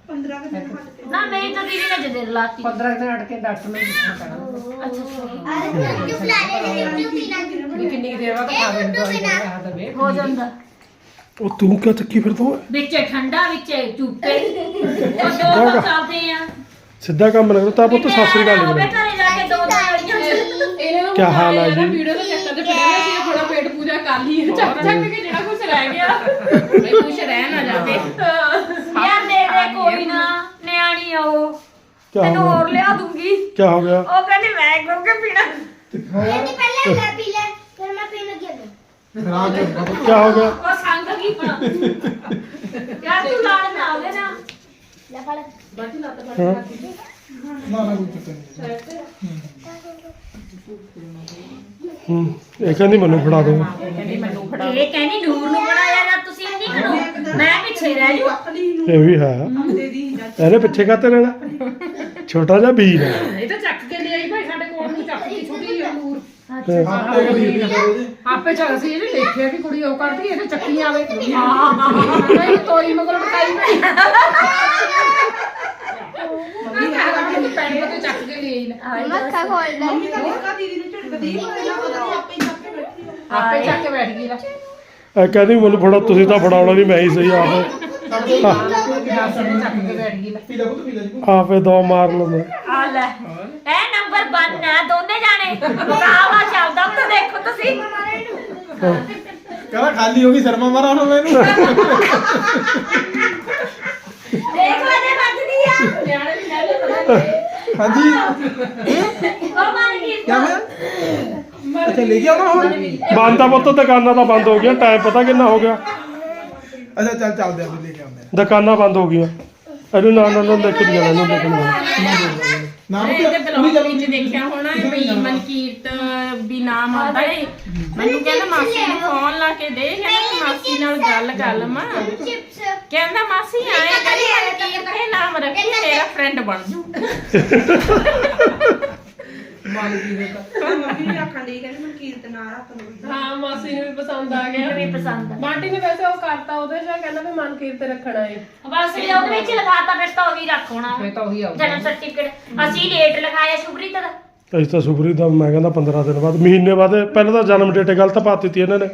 15 ਕੁ ਦਿਨ ਹਟ ਕੇ ਨਾ ਮੇਰੀ ਤਾਂ ਦੀਦੀ ਨੇ ਜਦੇ ਲਾਤੀ 15 ਦਿਨ ਅੜ ਕੇ ਡਾਕਟਰ ਨੂੰ ਪੁੱਛਣਾ ਪੈਣਾ ਅਰੇ ਤੂੰ ਫਲਾ ਦੇ ਤੂੰ ਪੀਣਾ ਵੀ ਕਿੰਨੀ ਕੁ ਦੇਰ ਬਾਅਦ ਖਾਵੇ ਦਵਾਈ ਆ ਦਵੇ ਹੋ ਜਾਂਦਾ। ਉਹ ਤੂੰ ਕਿਆ ਚੱਕੀ ਫਿਰਦਾ ਓਏ? ਵਿੱਚ ਠੰਡਾ ਵਿੱਚ ਚੂਪੇ ਉਹ ਦੋ ਦੋ ਚੱਲਦੇ ਆ। ਸਿੱਧਾ ਕੰਮ ਲੱਗਦਾ ਤਾਂ ਪੁੱਤ ਸਤਿ ਸ੍ਰੀ ਅਕਾਲ ਉਹਦੇ ਜੀ ਘਰੇ ਜਾ ਕੇ ਦੋ ਦੋ ਲੜੀਆਂ ਇਹਨਾਂ ਨੂੰ ਕਿਆ ਹਾਲ ਹੈ ਜੀ? ਵੀਡੀਓ ਦੇ ਚੱਕਰ ਤੇ ਪੜਿਆ ਸੀ ਥੋੜਾ ਪੇਟ ਪੂਜਾ ਕਰ ਲਈ ਚੱਕ ਚੱਕ ਕੇ ਜਿਹੜਾ ਕੁਝ ਰਹਿ ਗਿਆ। ਬਈ ਕੁਝ ਰਹਿ ਨਾ ਜਾਵੇ। ਯਾਰ ਦੇ ਦੇ ਕੋਈ ਨਾ ਨਿਆਣੀ ਆ ਉਹ। ਕਿਆ ਹੋ ਤੈਨੂੰ ਗਿਆ? ਹੋਰ ਲਿਆ ਦੂੰਗੀ। ਕਿਆ ਹੋ ਗਿਆ? ਉਹ ਕਹਿੰਦੀ ਮੈਂ ਕਿਉਂ ਕੇ ਪੀਣਾ। ਪਹਿਲਾਂ ਲੈ ਪੀ ਲੈ। ਫਿਰ ਮੈਂ ਪੀਣ ਲੱਗੀ ਅੱਗੇ। ਖਰਾਬ ਹੋ ਗਿਆ ਕਿਆ ਹੋ ਗਿਆ? ਉਹ ਸੰਗ ਕੀ ਪਣਾ ਯਾਰ ਤੂੰ ਲੜ ਨਾ ਉਹਦੇ ਨਾਲ ਲੈ ਫੜ। ਹਾਂ। ਨਾ ਨਾ ਕੋਈ ਚੱਕਰ ਨਹੀਂ। ਹੂੰ ਇਹ ਕਹਿੰਦੀ ਮੈਨੂੰ ਫੜਾ ਦੋ। ਕਹਿੰਦੀ ਮੈਨੂੰ ਫੜਾ ਇਹ ਕਹਿੰਦੀ ਨੂਰ ਨੂੰ ਬਣਾਇਆ ਜਾਂ ਤੁਸੀਂ ਨਹੀਂ ਕਰੋ। ਮੈਂ ਪਿੱਛੇ ਰਹਿ ਜੂ। ਅਕਲੀ ਨੂੰ ਇਹ ਵੀ ਹੈ। ਇਹਨੇ ਪਿੱਛੇ ਕਾਤੇ ਰਹਿਣਾ? ਛੋਟਾ ਜਿਹਾ ਵੀਰ ਹੈ ਇਹ ਤਾਂ ਚੱਕ ਕੇ ਲਿਆਈ ਭਾਈ ਸਾਡੇ ਕੋਲ ਨੂੰ ਚੱਕ ਕੇ ਛੁੱਟੀ ਆ ਨੂਰ ਆਪੇ ਕਰੀ ਨਹੀਂ ਕਰੋਗੇ ਆਪੇ ਚੱਕ ਸੀ ਇਹਨੇ ਦੇਖਿਆ ਵੀ ਕੁੜੀ ਉਹ ਕਰਦੀ ਇਹਦੇ ਚੱਕੀ ਆਵੇ। ਨਹੀਂ ਤੋਰੀ ਮਗਰ ਟਕਾਈ ਪਈ ਮੰਮੀ ਕਹਿੰਦੀ ਪੈਣ ਤੇ ਚੱਕ ਕੇ ਲਿਆਈ ਲੈ ਮੱਖਾ ਖੋਲ ਲੈ। ਮੰਮੀ ਤਾਂ ਦੇਖਾ ਦੀਦੀ ਨੂੰ ਝਟਕਦੀ ਪਹਿਲਾਂ ਪਤਾ ਨਹੀਂ ਆਪੇ ਹੀ ਚੱਕ ਕੇ ਬੈਠੀ ਆ ਆਪੇ ਚੱਕ ਕੇ ਬੈਠ ਗਈ ਲੈ ਇਹ ਕਹਿੰਦੀ ਮੈਨੂੰ ਫੜਾ ਤੁਸੀਂ ਤਾਂ ਫੜਾਉਣਾ ਨਹੀਂ ਮੈਂ ਹੀ ਸਹੀ ਆਪੇ ਦੋ ਮਾਰ ਲੈਂਦੇ ਆ ਲੈ ਇਹ ਨੰਬਰ 1 ਹੈ ਦੋਨੇ ਜਾਣੇ। ਮੁਕਾਬਲਾ ਚੱਲਦਾ ਉੱਤੇ ਦੇਖੋ ਤੁਸੀਂ। ਕਹਿੰਦਾ ਖਾਲੀ ਹੋ ਗਈ ਸ਼ਰਮਾ ਮਾਰਾ ਹੁਣ ਮੈਨੂੰ। ਦੇਖ ਲੈ ਜੇ ਵੱਜਦੀ ਆ। ਹਾਂਜੀ। ਉਹ ਮਾਰ ਗਈ ਕਿਆ ਹੋਇਆ? ਅੱਛਾ ਲੈ ਕੇ ਆਉਣਾ ਹੁਣ? ਬੰਦ ਆ ਪੁੱਤ ਦੁਕਾਨਾਂ ਤਾਂ ਬੰਦ ਹੋ ਗਈਆਂ ਟਾਈਮ ਪਤਾ ਕਿੰਨਾ ਹੋ ਗਿਆ। ਅੱਛਾ ਚੱਲ ਚੱਲਦੇ ਆ ਫਿਰ ਲੈ ਕੇ ਆਉਂਦੇ ਆ। ਦੁਕਾਨਾਂ ਬੰਦ ਹੋ ਗਈਆਂ। ਇਹਨੂੰ ਨਾ ਨਾ ਨਾ ਦੇਖ ਜਾਣਾ ਇਹਨੂੰ ਦੇਖ ਜਾਣਾ। ਨਾ ਇਹਦੇ ਪੁੱਤ ਬਲੌਗ ਵਿੱਚ ਦੇਖਿਆ ਹੋਣਾ ਵੀ ਮਨਕੀਰਤ ਵੀ ਨਾਮ ਆਉਂਦਾ ਏ। ਮੈਨੂੰ ਕਹਿੰਦਾ ਮਾਸੀ ਨੂੰ ਫੋਨ ਲਾ ਕੇ ਦੇ ਕਹਿੰਦਾ ਮਾਸੀ ਨਾਲ ਗੱਲ ਕਰ ਲਵਾਂ। ਕਹਿੰਦਾ ਮਾਸੀ ਆਏ ਕਰੀ ਮਨਕੀਰਤ ਦੇ ਨਾਮ ਰੱਖੀ ਤੇਰਾ ਫਰੈਂਡ ਬਣ ਜੂ। ਮੰਮੀ ਵੀ ਆਖਣ ਦੀ ਕਹਿੰਦੀ ਮੈਂ ਕੀਰਤ ਨਾ ਰੱਖ ਲੂੰਗੀ ਹਾਂ ਮਾਸੀ ਨੂੰ ਵੀ ਪਸੰਦ ਆ ਮੈਨੂੰ ਵੀ ਪਸੰਦ ਆ। ਬਾਂਟੀ ਨੇ ਵੈਸੇ ਉਹ ਕਰਤਾ ਉਹਦੇ ਚ ਕਹਿੰਦਾ ਵੀ ਮਨਕੀਰਤ ਰੱਖਣਾ ਏ। ਬਸ ਜੇ ਉਹਦੇ ਵਿੱਚ ਲਗਾਤਾ ਫਿਰ ਤਾਂ ਉਹੀ ਰੱਖਣਾ ਫੇ ਤਾਂ ਉਹੀ ਜਨਮ ਸਰਟੀਫਿਕੇਟ ਅਸੀਂ ਲੇਟ ਲਗਾਇਆ ਸ਼ੁਭਰੀਤ ਦਾ। ਅਸੀਂ ਤਾਂ ਸੁਪਰੀ ਦਾ ਮੈਂ ਕਹਿੰਦਾ 15 ਦਿਨ ਬਾਅਦ ਮਹੀਨੇ ਬਾਅਦ ਪਹਿਲਾਂ ਤਾਂ ਜਨਮ ਡੇਟ ਗਲਤ ਪਾ ਦਿੱਤੀ ਇਹਨਾਂ ਨੇ।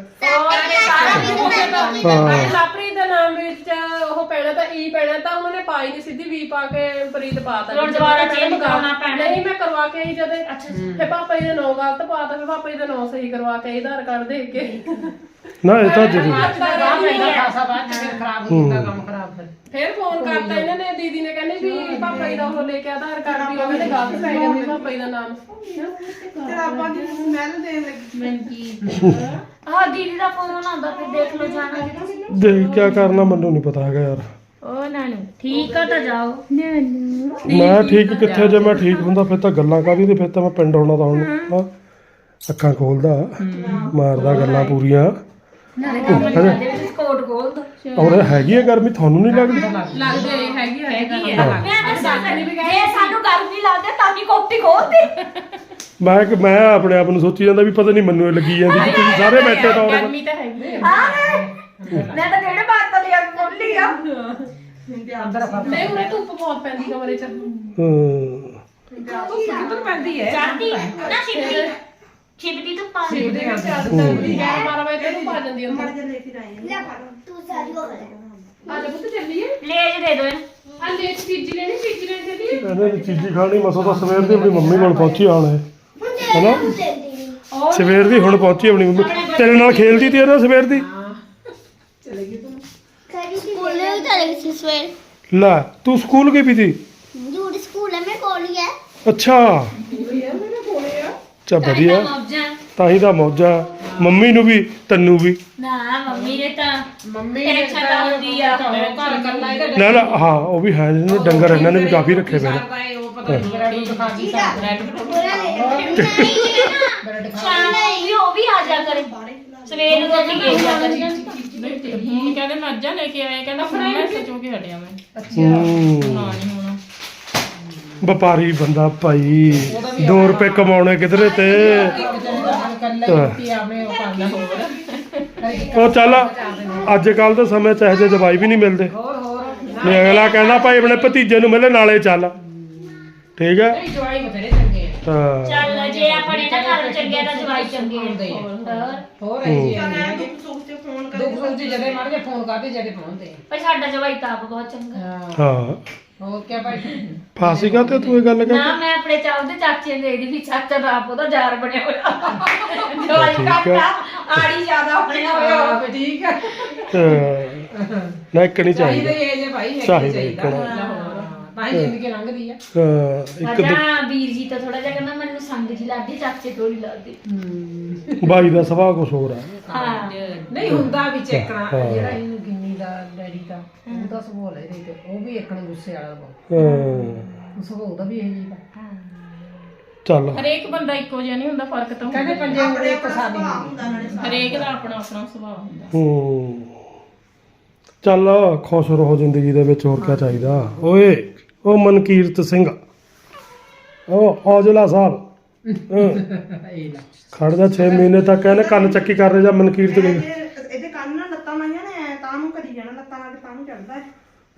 ਹਾਂ। ਲਾਪਰੀ ਦਾ ਨਾਮ ਵਿੱਚ ਉਹ ਪੈਣਾ ਤਾਂ ਈ ਪੈਣਾ ਤਾਂ ਉਹਨਾਂ ਨੇ ਪਾਈ ਨਹੀਂ ਸਿੱਧੀ ਵੀ ਪਾ ਕੇ ਪ੍ਰੀਤ ਪਾਤਾ ਹੁਣ ਦੁਬਾਰਾ change ਕਰਾਉਣਾ ਪੈਣਾ। ਨਹੀਂ ਮੈਂ ਕਰਵਾ ਕੇ ਆਈ ਜਦੇ। ਅੱਛਾ ਫੇ ਪਾਪਾ ਜੀ ਦਾ ਨਾਂ ਗਲਤ ਪਾਤਾ ਫੇ ਪਾਪਾ ਜੀ ਦਾ ਨਾਂ ਸਹੀ ਕਰਵਾ ਕੇ ਆਈ, ਆਧਾਰ ਕਾਰਡ ਦੇ ਕੇ। ਨਾ ਇਹ ਤਾਂ ਜ਼ਰੂਰੀ ਫਿਰ ਫੋਨ ਕਰਤਾ ਇਹਨਾਂ ਨੇ ਦੀਦੀ ਨੇ ਕਹਿੰਦੇ ਵੀ ਪਾਪਾ ਜੀ ਦਾ ਉਹ ਲੈ ਕੇ ਆਧਾਰ ਕਾਰਡ ਵੀ ਉਹਨੇ ਗਲਤ ਪੈ ਗਿਆ ਵੀ ਪਾਪਾ ਜੀ ਦਾ ਨਾਮ। ਤੇ ਆਪਾਂ ਦੀ ਸਮੈਲ ਦੇਣ ਲੱਗੀ। ਆਹ ਦੀਦੀ ਦਾ ਫੋਨ ਆਉਂਦਾ ਫਿਰ ਦੇਖ ਲਓ ਜਾਣਾ ਦੇਖ ਕਿਆ ਕਰਨਾ ਮੈਨੂੰ ਨਹੀਂ ਪਤਾ ਹੈਗਾ ਯਾਰ। ਉਹ ਨਾਨੂ ਠੀਕ ਆ ਤਾਂ ਜਾਓ। ਮੈਂ ਠੀਕ ਕਿੱਥੇ ਜੇ ਮੈਂ ਠੀਕ ਹੁੰਦਾ ਫਿਰ ਤਾਂ ਗੱਲਾਂ ਕਾਹਦੀ ਤੇ ਫਿਰ ਤਾਂ ਮੈਂ ਪਿੰਡ ਆਉਣਾ ਤਾਂ ਹੁਣ ਹਾਂ। ਅੱਖਾਂ ਖੋਲਦਾ ਮਾਰਦਾ ਗੱਲਾਂ ਪੂਰੀਆਂ। ਨਾਲੇ ਕੰਮ ਨਹੀਂ ਕਰਦੇ ਵਿੱਚ ਕੋਟ ਖੋਲ ਦੋ। ਔਰ ਹੈਗੀ ਹੈ ਗਰਮੀ? ਤੁਹਾਨੂੰ ਨਹੀਂ ਲੱਗਦੀ? ਲੱਗਦੇ ਹੈਗੀ ਹੈਗੀ ਮੈਂ ਦੱਸਾਂ ਜੇ ਸਾਨੂੰ ਗਰਮੀ ਲੱਗਦੀ ਤਾਂ ਵੀ ਕੋਟੀ ਖੋਲਦੀ ਮੈਂ ਕਿ ਮੈਂ ਆਪਣੇ ਆਪ ਨੂੰ ਸੋਚੀ ਜਾਂਦਾ ਵੀ ਪਤਾ ਨਹੀਂ ਮੈਨੂੰ ਇਹ ਲੱਗੀ ਜਾਂਦੀ ਕਿ ਤੁਸੀਂ ਸਾਰੇ ਬੈਠੇ ਤਾਂ ਗਰਮੀ ਤਾਂ ਹੈਗੀ ਆ। ਮੈਂ ਤਾਂ ਕਿਹੜੇ ਬਾਤ ਤੋਂ ਲਿਆ ਖੋਲੀ ਆ। ਨਹੀਂ ਉਰੇ ਧੁੱਪ ਬਹੁਤ ਪੈਂਦੀ ਕਮਰੇ ਚ ਹਾਂ ਧੁੱਪ ਕਿੱਧਰ ਪੈਂਦੀ ਹੈ। ਚੜਦੀ ਨਾ ਛਿਪਦੀ। ਛਿਪਦੀ ਤੂੰ ਦੇ ਵਿੱਚ ਆਦਤ ਹੈ 11 12 ਵਜੇ ਧੁੱਪ ਆ ਜਾਂਦੀ ਲੈ ਲੈ ਫੜ। ਤੂੰ ਸਾਰੀ ਹੋ ਲੈ ਅੱਜ ਪੁੱਤ ਚੱਲੀਏ। ਲੇਜ ਦੇ ਦੋ ਇਹਨੂੰ। ਆ ਲੈ ਚੀਜ਼ੀ ਲੈਣੀ ਚੀਜ਼ੀ ਲੈਣੀ ਚੱਲੀਏ। ਇਹਨੇ ਚੀਜ਼ੀ ਖਾਣੀ ਮਸੋ ਤਾਂ ਸਵੇਰ ਦੀ ਆਪਣੀ ਮੰਮੀ ਕੋਲ ਪਹੁੰਚੀ ਆਣ ਹੈ ਹੈਨਾ? ਸਵੇਰ ਦੀ ਹੁਣ ਪਹੁੰਚੀ ਆਪਣੀ ਮੰਮੀ। ਤੇਰੇ ਨਾਲ ਖੇਲਦੀ ਤੀ ਸਵੇਰ ਦੀ? स्कूल में चले गए थे सवेर ਲੈ ਤੂੰ ਸਕੂਲ ਗਈ ਵੀ ਤੀ दूर स्कूल है मैं कॉलेज है ਅੱਛਾ ਚਾ ਵਧੀਆ ਮੌਜਾਂ ਤਾਂ ਹੀ ਤਾਂ ਮੌਜਾ ਮੰਮੀ ਨੂੰ ਵੀ ਤੈਨੂੰ ਵੀ ਨਾ ਮੰਮੀ ਨੇ ਤਾਂ ਮੰਮੀ ਤੇਰੇ ਛੱਡਾ ਹੁੰਦੀ ਆ ਘਰ ਕੱਲਾ ਇਹਦਾ ਨਾ ਨਾ ਹਾਂ ਉਹ ਵੀ ਹੈ ਜਿਹਨੇ ਡੰਗਰ ਇਹਨਾਂ ਨੇ ਵੀ ਕਾਫੀ ਰੱਖੇ ਪਏ ਨੇ ਕਰਦਾ ਉਹ ਪਤਾ ਨਹੀਂ ਬਰੈਡ ਨੂੰ ਦਿਖਾ ਦੀ ਸਾ ਬਰੈਡ ਸ਼ਾਮ ਨੂੰ ਵੀ ਉਹ ਵੀ ਆ ਜਾ ਕਰੇ ਸਵੇਰ ਨੂੰ ਤਾਂ ਗਏ ਜਾ ਕਰੇ ਹੁਣ ਕਹਿੰਦੇ ਮੱਝਾਂ ਲੈ ਕੇ ਆਏ ਕਹਿੰਦਾ ਹੁਣ ਮੈਂ ਸਚੋ ਕੇ ਹਟਿਆ ਮੈਂ। ਹੂੰ। ਨਾ ਨਹੀਂ ਹੋਣਾ। ਵਪਾਰੀ ਬੰਦਾ ਭਾਈ 2 ਰੁਪਏ ਕਮਾਉਣੇ ਕਿਧਰੇ ਤੇ? ਉਹ ਚੱਲ ਅੱਜ ਕੱਲ ਦੇ ਸਮੇਂ ਚ ਇਹੋ ਜਿਹੇ ਜਵਾਈ ਵੀ ਨਹੀਂ ਮਿਲਦੇ। ਨਹੀਂ ਅਗਲਾ ਕਹਿੰਦਾ ਭਾਈ ਆਪਣੇ ਭਤੀਜੇ ਨੂੰ ਮਿਲੇ ਨਾਲੇ ਚੱਲ। ਠੀਕ ਹੈ? ਜਵਾਈ ਬਥੇਰੇ ਚੰਗੇ ਆ ਹਾਂ ਚੱਲ ਜੇ ਆਪਣੇ ਨਾ ਘਰ ਚੰਗੇ ਤਾਂ ਜਵਾਈ ਚੰਗੇ ਹੁੰਦੇ ਆ ਹੋਰ ਹੋਰ ਇਹ ਜੀ। ਮੈਂ ਦੁੱਖ ਸੁੱਖ ਤੇ ਫੋਨ ਕਰ ਦੁੱਖ ਸੁੱਖ ਚ ਜਦੇ ਮਾਰ ਕੇ ਫੋਨ ਕਰਦੇ ਜਦੇ ਫੋਨ ਤੇ ਪਰ ਸਾਡਾ ਜਵਾਈ ਤਾਂ ਆਪ ਬਹੁਤ ਚੰਗਾ। ਹਾਂ। ਹਾਂ। ਹੋਰ ਕੀ ਭਾਈ? ਫਾਸੀ ਕਾ ਤੇ ਤੂੰ ਇਹ ਗੱਲ ਕਰ ਨਾ ਮੈਂ ਆਪਣੇ ਚਾਹਦੇ ਚਾਚੇ ਦੇ ਦੀ ਵੀ ਚਾਚਾ ਦਾ ਆਪ ਉਹਦਾ ਯਾਰ ਬਣਿਆ ਹੋਇਆ। ਜਵਾਈ। ਕਾਟਾ ਆੜੀ ਜ਼ਿਆਦਾ ਬਣਿਆ ਹੋਇਆ। ਹਾਂ ਠੀਕ ਹੈ। ਨਾ ਇੱਕ ਨਹੀਂ ਚਾਹੀਦਾ ਇਹ ਜੇ ਭਾਈ ਚਾਹੀਦਾ ਹਾਂ। ਤਾਂ ਹੀ ਜ਼ਿੰਦਗੀ ਲੰਘਦੀ ਆ। ਹਾਂ, ਇੱਕ ਦੋ ਅਜਾ ਵੀਰ ਜੀ ਤਾਂ ਥੋੜਾ ਜਿਹਾ ਕਹਿੰਦਾ ਮੈਨੂੰ ਸੰਗ ਜੀ ਲੱਗਦੀ ਚਾਚੇ ਤੋਂ ਨਹੀਂ ਲੱਗਦੀ। ਬਾਈ ਦਾ ਸੁਭਾਅ ਕੁਛ ਹੋਰ ਹੈ। ਹਾਂ। ਨਹੀਂ ਹੁੰਦਾ ਵੀ ਚੇਕਣਾ ਹਾਂ। ਜਿਹੜਾ ਇਹਨੂੰ ਗਿੰਨੀ ਦਾ ਡੈਡੀ ਦਾ ਉਹਦਾ ਸੁਭਾਅ ਲੈ ਰਹੀ ਤੇ ਉਹ ਵੀ ਇੱਕ ਨੂੰ ਗੁੱਸੇ ਵਾਲਾ ਬਹੁਤ ਹਾਂ, ਸੁਭਾਅ ਉਹਦਾ ਵੀ ਇਹ ਜੀ ਦਾ ਚੱਲ। ਹਰੇਕ ਬੰਦਾ ਇੱਕੋ ਜਿਹਾ ਨਹੀਂ ਹੁੰਦਾ ਫ਼ਰਕ ਤਾਂ ਕਹਿੰਦੇ ਪੰਜੇ ਉਂਗਲੀ ਇੱਕ ਸਾਦੀ ਹੁੰਦੀ ਹਰੇਕ ਦਾ ਆਪਣਾ ਆਪਣਾ ਸੁਭਾਅ ਹੁੰਦਾ। ਹੂੰ। ਚੱਲ ਖੁਸ਼ ਰਹੋ ਜ਼ਿੰਦਗੀ ਦੇ ਵਿੱਚ ਹੋਰ ਕੀ ਚਾਹੀਦਾ? ਓਏ। ਉਹ ਮਨਕੀਰਤ ਸਿੰਘ। ਉਹ ਔਜਲਾ ਸਾਹਿਬ। ਹਾਂ, ਇਹ ਲੈ ਖੜ ਜਾ 6 ਮਹੀਨੇ ਤੱਕ ਇਹਨੇ ਕੰਨ ਚੱਕੀ ਕਰ ਰਿਹਾ ਜਾਂ ਮਨਕੀਰਤ ਗਈ ਇਹਦੇ ਇਹਦੇ ਕੰਨ ਨਾਲ ਲੱਤਾਂ ਲਾਈਆਂ ਨੇ ਐਂ ਤਾਂ ਨੂੰ ਕਰੀ ਜਾਣਾ ਲੱਤਾਂ ਨਾਲ ਤਾਂ ਨੂੰ ਚੜਦਾ ਹੈ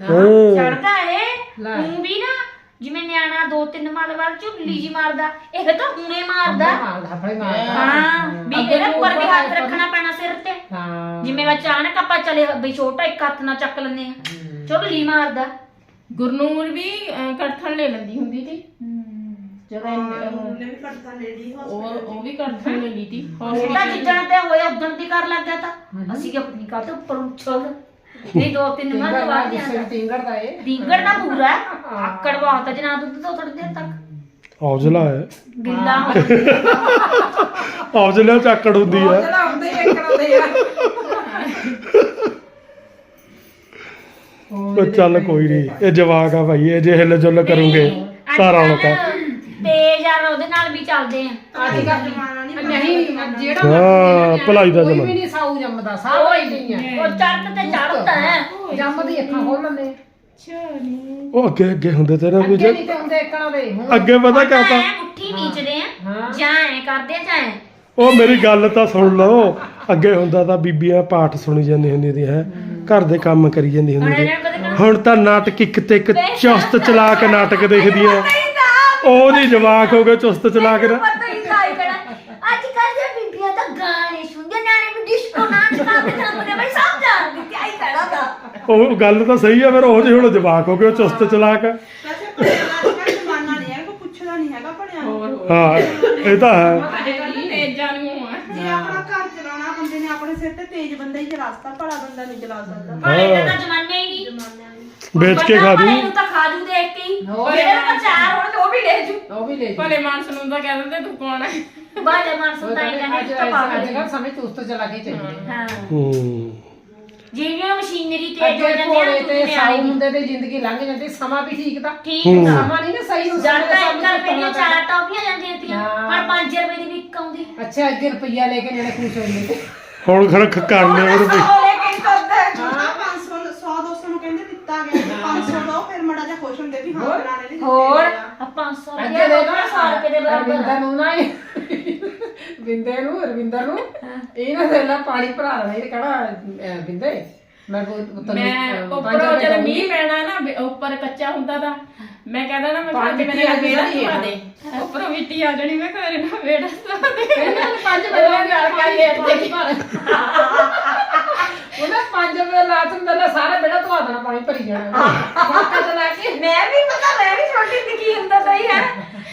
ਹਾਂ। ਚੜਦਾ ਏ। ਤੂੰ ਵੀ ਨਾ ਜਿਵੇਂ ਨਿਆਣਾ ਦੋ ਤਿੰਨ ਮਾਰ ਵਾਰ ਝੁੱਲੀ ਜੀ ਮਾਰਦਾ ਇਹ ਤਾਂ ਹੁਣੇ ਮਾਰਦਾ। ਮਾਰਦਾ ਆਪਣੇ ਮਾਰਦਾ। ਹਾਂ ਵੀ ਇਹਦੇ ਉੱਪਰ ਵੀ ਹੱਥ ਰੱਖਣਾ ਪੈਣਾ ਸਿਰ ਤੇ। ਹਾਂ। ਜਿਵੇਂ ਅਚਾਨਕ ਆਪਾਂ ਚਲੇ ਬਈ ਛੋਟਾ ਇੱਕ ਹੱਥ ਨਾਲ ਚੱਕ ਲੈਂਦੇ ਆ ਝੁੱਲੀ ਮਾਰਦਾ। ਗੁਰਨੂਰ ਵੀ ਅਹ, ਕੜਥਣ ਲੈ ਲੈਂਦੀ ਹੁੰਦੀ ਸੀ। ਜਦੋਂ ਇਹ- ਉਹਨੇ ਵੀ ਕੱਟਦਾ ਲੇਡੀ ਉਹ ਉਹ ਵੀ ਕੜਥਣ ਲੈ ਲਈ ਸੀ ਉਹ ਤਾਂ ਜਿੱਦਣ ਤੇ ਹੋਇਆ ਉਦੋਂ ਦੀ ਕਰ ਲੱਗ ਗਿਆ ਤਾਂ। ਅਸੀਂ ਕਿ ਆਪਣੀ ਕਾਤੇ ਉੱਪਰ ਉੱਛਲ ਨਹੀਂ ਦੋ ਤਿੰਨ ਮਾਰ ਬਾਅਦ ਗੁੱਸੇ ਜਾਂਦਾ ਵਿੱਚ ਟਿੰਗੜ ਦਾ ਇਹ। ਡਿੰਗੜ ਦਾ ਪੂਰਾ ਆਕੜ ਬਹੁਤ ਜਨਾ ਦੁੱਧ ਤੋਂ ਥੋੜੀ ਦੇਰ ਤੱਕ। ਔਜਲਾ ਹੈ। ਗਿੱਲਾ ਹੋ। ਔਜਲਾ ਚੱਕੜ ਹੁੰਦੀ ਹੈ। ਇੱਕ ਉਹ ਚੱਲ ਕੋਈ ਨਹੀਂ ਇਹ ਜਵਾਕ ਆ ਭਾਈ ਇਹ ਜੇ ਹਿੱਲ ਜੁੱਲ ਕਰੂਗੇ ਸਾਰਾ ਲੋਕਾਂ ਤੇਜ ਆ ਉਹਦੇ ਨਾਲ ਵੀ ਚੱਲਦੇ ਆ। ਅੱਜ ਕੱਲ੍ਹ ਨਹੀਂ ਜਿਹੜਾ ਹਾਂ ਭਲਾਈ ਦਾ ਕੋਈ ਜਮਾ ਵੀ ਨਹੀਂ ਸਾਊ ਜੰਮਦਾ ਸਾਰਾ ਹੀ ਨਹੀਂ ਉਹ ਚੜ੍ਹ ਤੇ ਚੜ੍ਹਦਾ ਹੈ। ਜੰਮਦੀ ਅੱਖਾਂ ਖੋਲ ਲੈਂਦੇ। ਉਹ ਅੱਗੇ ਅੱਗੇ ਹੁੰਦੇ ਤੇ ਨਾ ਵੀ ਅੱਗੇ ਜੇ ਨਹੀਂ ਤੇ ਹੁੰਦੇ ਇੱਕਣਾ ਦੇ ਹੁਣ ਅੱਗੇ ਪਤਾ ਕਿਆ ਤਾ ਐ ਮੁੱਠੀ ਨੀਚਦੇ ਆ। ਜਾਂ ਐ ਕਰਦੇ ਆ ਜਾਂ ਐ। ਉਹ ਮੇਰੀ ਗੱਲ ਤਾਂ ਸੁਣ ਲਓ ਅੱਗੇ ਹੁੰਦਾ ਤਾਂ ਬੀਬੀਆਂ ਪਾਠ ਸੁਣੀ ਜਾਂਦੀ ਹੁੰਦੀ ਸੀ ਹੈ। ਘਰ ਦੇ ਕੰਮ ਕਰੀ ਜਾਂਦੀ ਹੁੰਦੀ ਸੀ ਹੁਣ ਤਾਂ ਨਾਟਕ ਇੱਕ ਤੇ ਇੱਕ ਚੁਸਤ ਚਲਾ ਕੇ ਨਾਟਕ ਦੇਖਦੀਆਂ ਉਹਦੀ ਜਵਾਕ ਹੋ ਗਏ ਚੁਸਤ ਚਲਾ ਕੇ ਨਾ ਪਤਾ ਹੀ ਨਹੀਂ ਕਿਹੜਾ ਅੱਜ ਕੱਲ ਦੇ ਬੀਬੀਆਂ ਤਾਂ ਗਾਣੇ ਸੁਣਦੇ ਨਾਲੇ ਵੀ ਡਿਸਕੋ ਨਾਚ ਕਰਦੇ ਜਾਂਦੇ ਬਈ ਸਭ ਜਾਣਦੇ ਕਿ ਆਈ ਕਹਿਣਾ ਦਾ ਉਹ ਗੱਲ ਤਾਂ ਸਹੀ ਆ ਫਿਰ ਉਹ ਜਿਹੇ ਹੁਣ ਜਵਾਕ ਹੋ ਗਏ ਉਹ ਚੁਸਤ ਚਲਾ ਕੇ। ਵੈਸੇ ਪੜਿਆ ਦਾ ਜ਼ਮਾਨਾ ਨਹੀਂ ਹੈ ਕੋਈ ਪੁੱਛਦਾ ਨਹੀਂ ਹੈਗਾ ਪੜਿਆ ਨੂੰ ਹਾਂ ਇਹ ਤਾਂ ਹੈ ਤੇਜਾਂ ਨੂੰ ਆ ਜੇ ਆਪਣਾ ਘਰ ਚਲਾਉਣਾ ਬੰਦੇ ਨੇ ਆਪਣੇ ਸਿਰ ਤੇ ਤੇਜ਼ ਬੰਦਾ ਹੀ ਚਲਾ ਸਕਦਾ ਭਲਾ ਬੰਦਾ ਨਹੀਂ ਚਲਾ ਸਕਦਾ। ਪਰ ਇਹਨਾਂ ਦਾ ਜ਼ਮਾਨਾ ਹੀ। ਨਹੀਂ ਵੇਚ ਕੇ ਖਾ ਦੂੰ। ਇਹਨੂੰ ਤਾਂ ਖਾ ਦੂ ਦੇਖ ਕੇ ਹੀ। ਹੋਰ। ਜਿਹੜੇ ਕੋਲ ਚਾਰ ਹੋਣ ਉਹ ਵੀ ਲੈ ਜੂ। ਉਹ ਵੀ ਲੈ ਭਲੇ ਮਾਨਸ ਨੂੰ ਤਾਂ ਕਹਿ ਦਿੰਦੇ ਤੂੰ ਕੌਣ ਹੈ? ਬਾਲੇ ਮਾਰ ਸੁਣਦਾ ਹੀ ਅੱਜ ਕਹਿੰਦੇ ਤਾਂ ਪਾਗਲ ਅੱਜ ਕੱਲ੍ਹ ਸਮੇਂ ਚੁਸਤ ਚਲਾ ਕੇ ਚਾਹੀਦੇ ਹਾਂ। ਹੂੰ। ਜਿਹੜੀਆਂ ਮਸ਼ੀਨਰੀ ਤੇਜ਼ ਹੋ ਅੱਗੇ ਕੋਲੇ ਤੇ ਸਾਊ। ਹੁੰਦੇ ਤੇ ਜ਼ਿੰਦਗੀ ਲੰਘ ਜਾਂਦੀ ਸਮਾਂ ਵੀ ਠੀਕ ਤਾਂ। ਠੀਕ ਹੂੰ। ਆ ਸਮਾਂ ਨਹੀਂ ਨਾ ਸਹੀ ਉਸ ਜਦ ਤਾਂ ਦਾ ਇੱਕ ਰੁਪਏ ਦੀਆਂ ਚਾਰ ਟੌਫੀਆਂ ਜਾਂਦੀਆਂ ਤੀਆਂ ਹਾਂ। ਹੁਣ 5 ਰੁਪਏ ਦੀ ਵੀ ਇੱਕ ਆਉਂਦੀ। ਅੱਛਾ ਅੱਗੇ ਰੁਪਈਆ ਲੈ ਕੇ ਜਿਹੜੇ ਖੁਸ਼ ਹੁੰਦੇ ਤੇ ਹੁਣ ਖੜਕ ਕਰ ਲਿਆ ਉਹ ਰੁਪਏ ਹੋਲੇ ਕੇ ਕਰਦਾ ਹਾਂ। 500 100 200 ਨੂੰ ਕਹਿੰਦੇ ਦਿੱਤਾ ਗਿਆ। 500 ਦੋ ਫਿਰ ਮੜਾ ਜਿਹਾ ਖੁਸ਼ ਹੁੰਦੇ ਵੀ ਹਾਂ ਬਣਾਣੇ ਦੀ ਹੋਰ? ਆ 500 ਅੱਗੇ ਰੁਪਏ ਦੇ ਦਾ 100 ਰੁਪਏ ਦੇ ਬਰਾਬਰ ਰਵਿੰਦਰ ਨੂੰ ਨਾ ਇਹ- ਬਿੰਦੇ ਨੂੰ ਰਵਿੰਦਰ ਨੂੰ ਇਹ ਨਾ ਦੇਲਾ ਪਾਣੀ ਭਰਾ ਲੈਣਾ ਇਹ ਕਹਣਾ ਬਿੰਦੇ ਮੈਂ ਬਹੁਤ ਮੈਂ ਉੱਪਰੋਂ ਜਦ ਮੀਂਹ ਪੈਣਾ ਨਾ ਵੀ ਉੱਪਰ ਕੱਚਾ ਹੁੰਦਾ ਤਾਂ। ਮੈਂ ਕਹਿੰਦਾ ਨਾ ਮੈਂ ਪੰਜ ਵਜੇ ਨਾਲ ਵੇੜਾ ਧਵਾ ਦੇ। ਉੱਪਰੋਂ ਮਿੱਟੀ ਆ ਜਾਣੀ ਮੈਂ ਘਰੇ ਨਾ ਵੇੜਾ ਧਵਾ ਦੇ। ਪੰਜ ਵਜੇ ਨਾਲ ਕਰ ਲੈ ਉਹਨੇ 5 ਰੁਪਏ ਲਾ ਤੁੰਦਾ ਨਾ ਸਾਰਾ ਬੇੜਾ ਧਵਾ ਦੇਣਾ ਪਾਣੀ ਭਰੀ ਜਾਣਾ। ਮੌਕਾ ਚਲਾ ਕੇ। ਮੈਂ ਵੀ ਪਤਾ ਮੈਂ ਵੀ ਛੋਟੀ ਸੀ ਕੀ ਹੁੰਦਾ ਸਹੀ ਹੈ।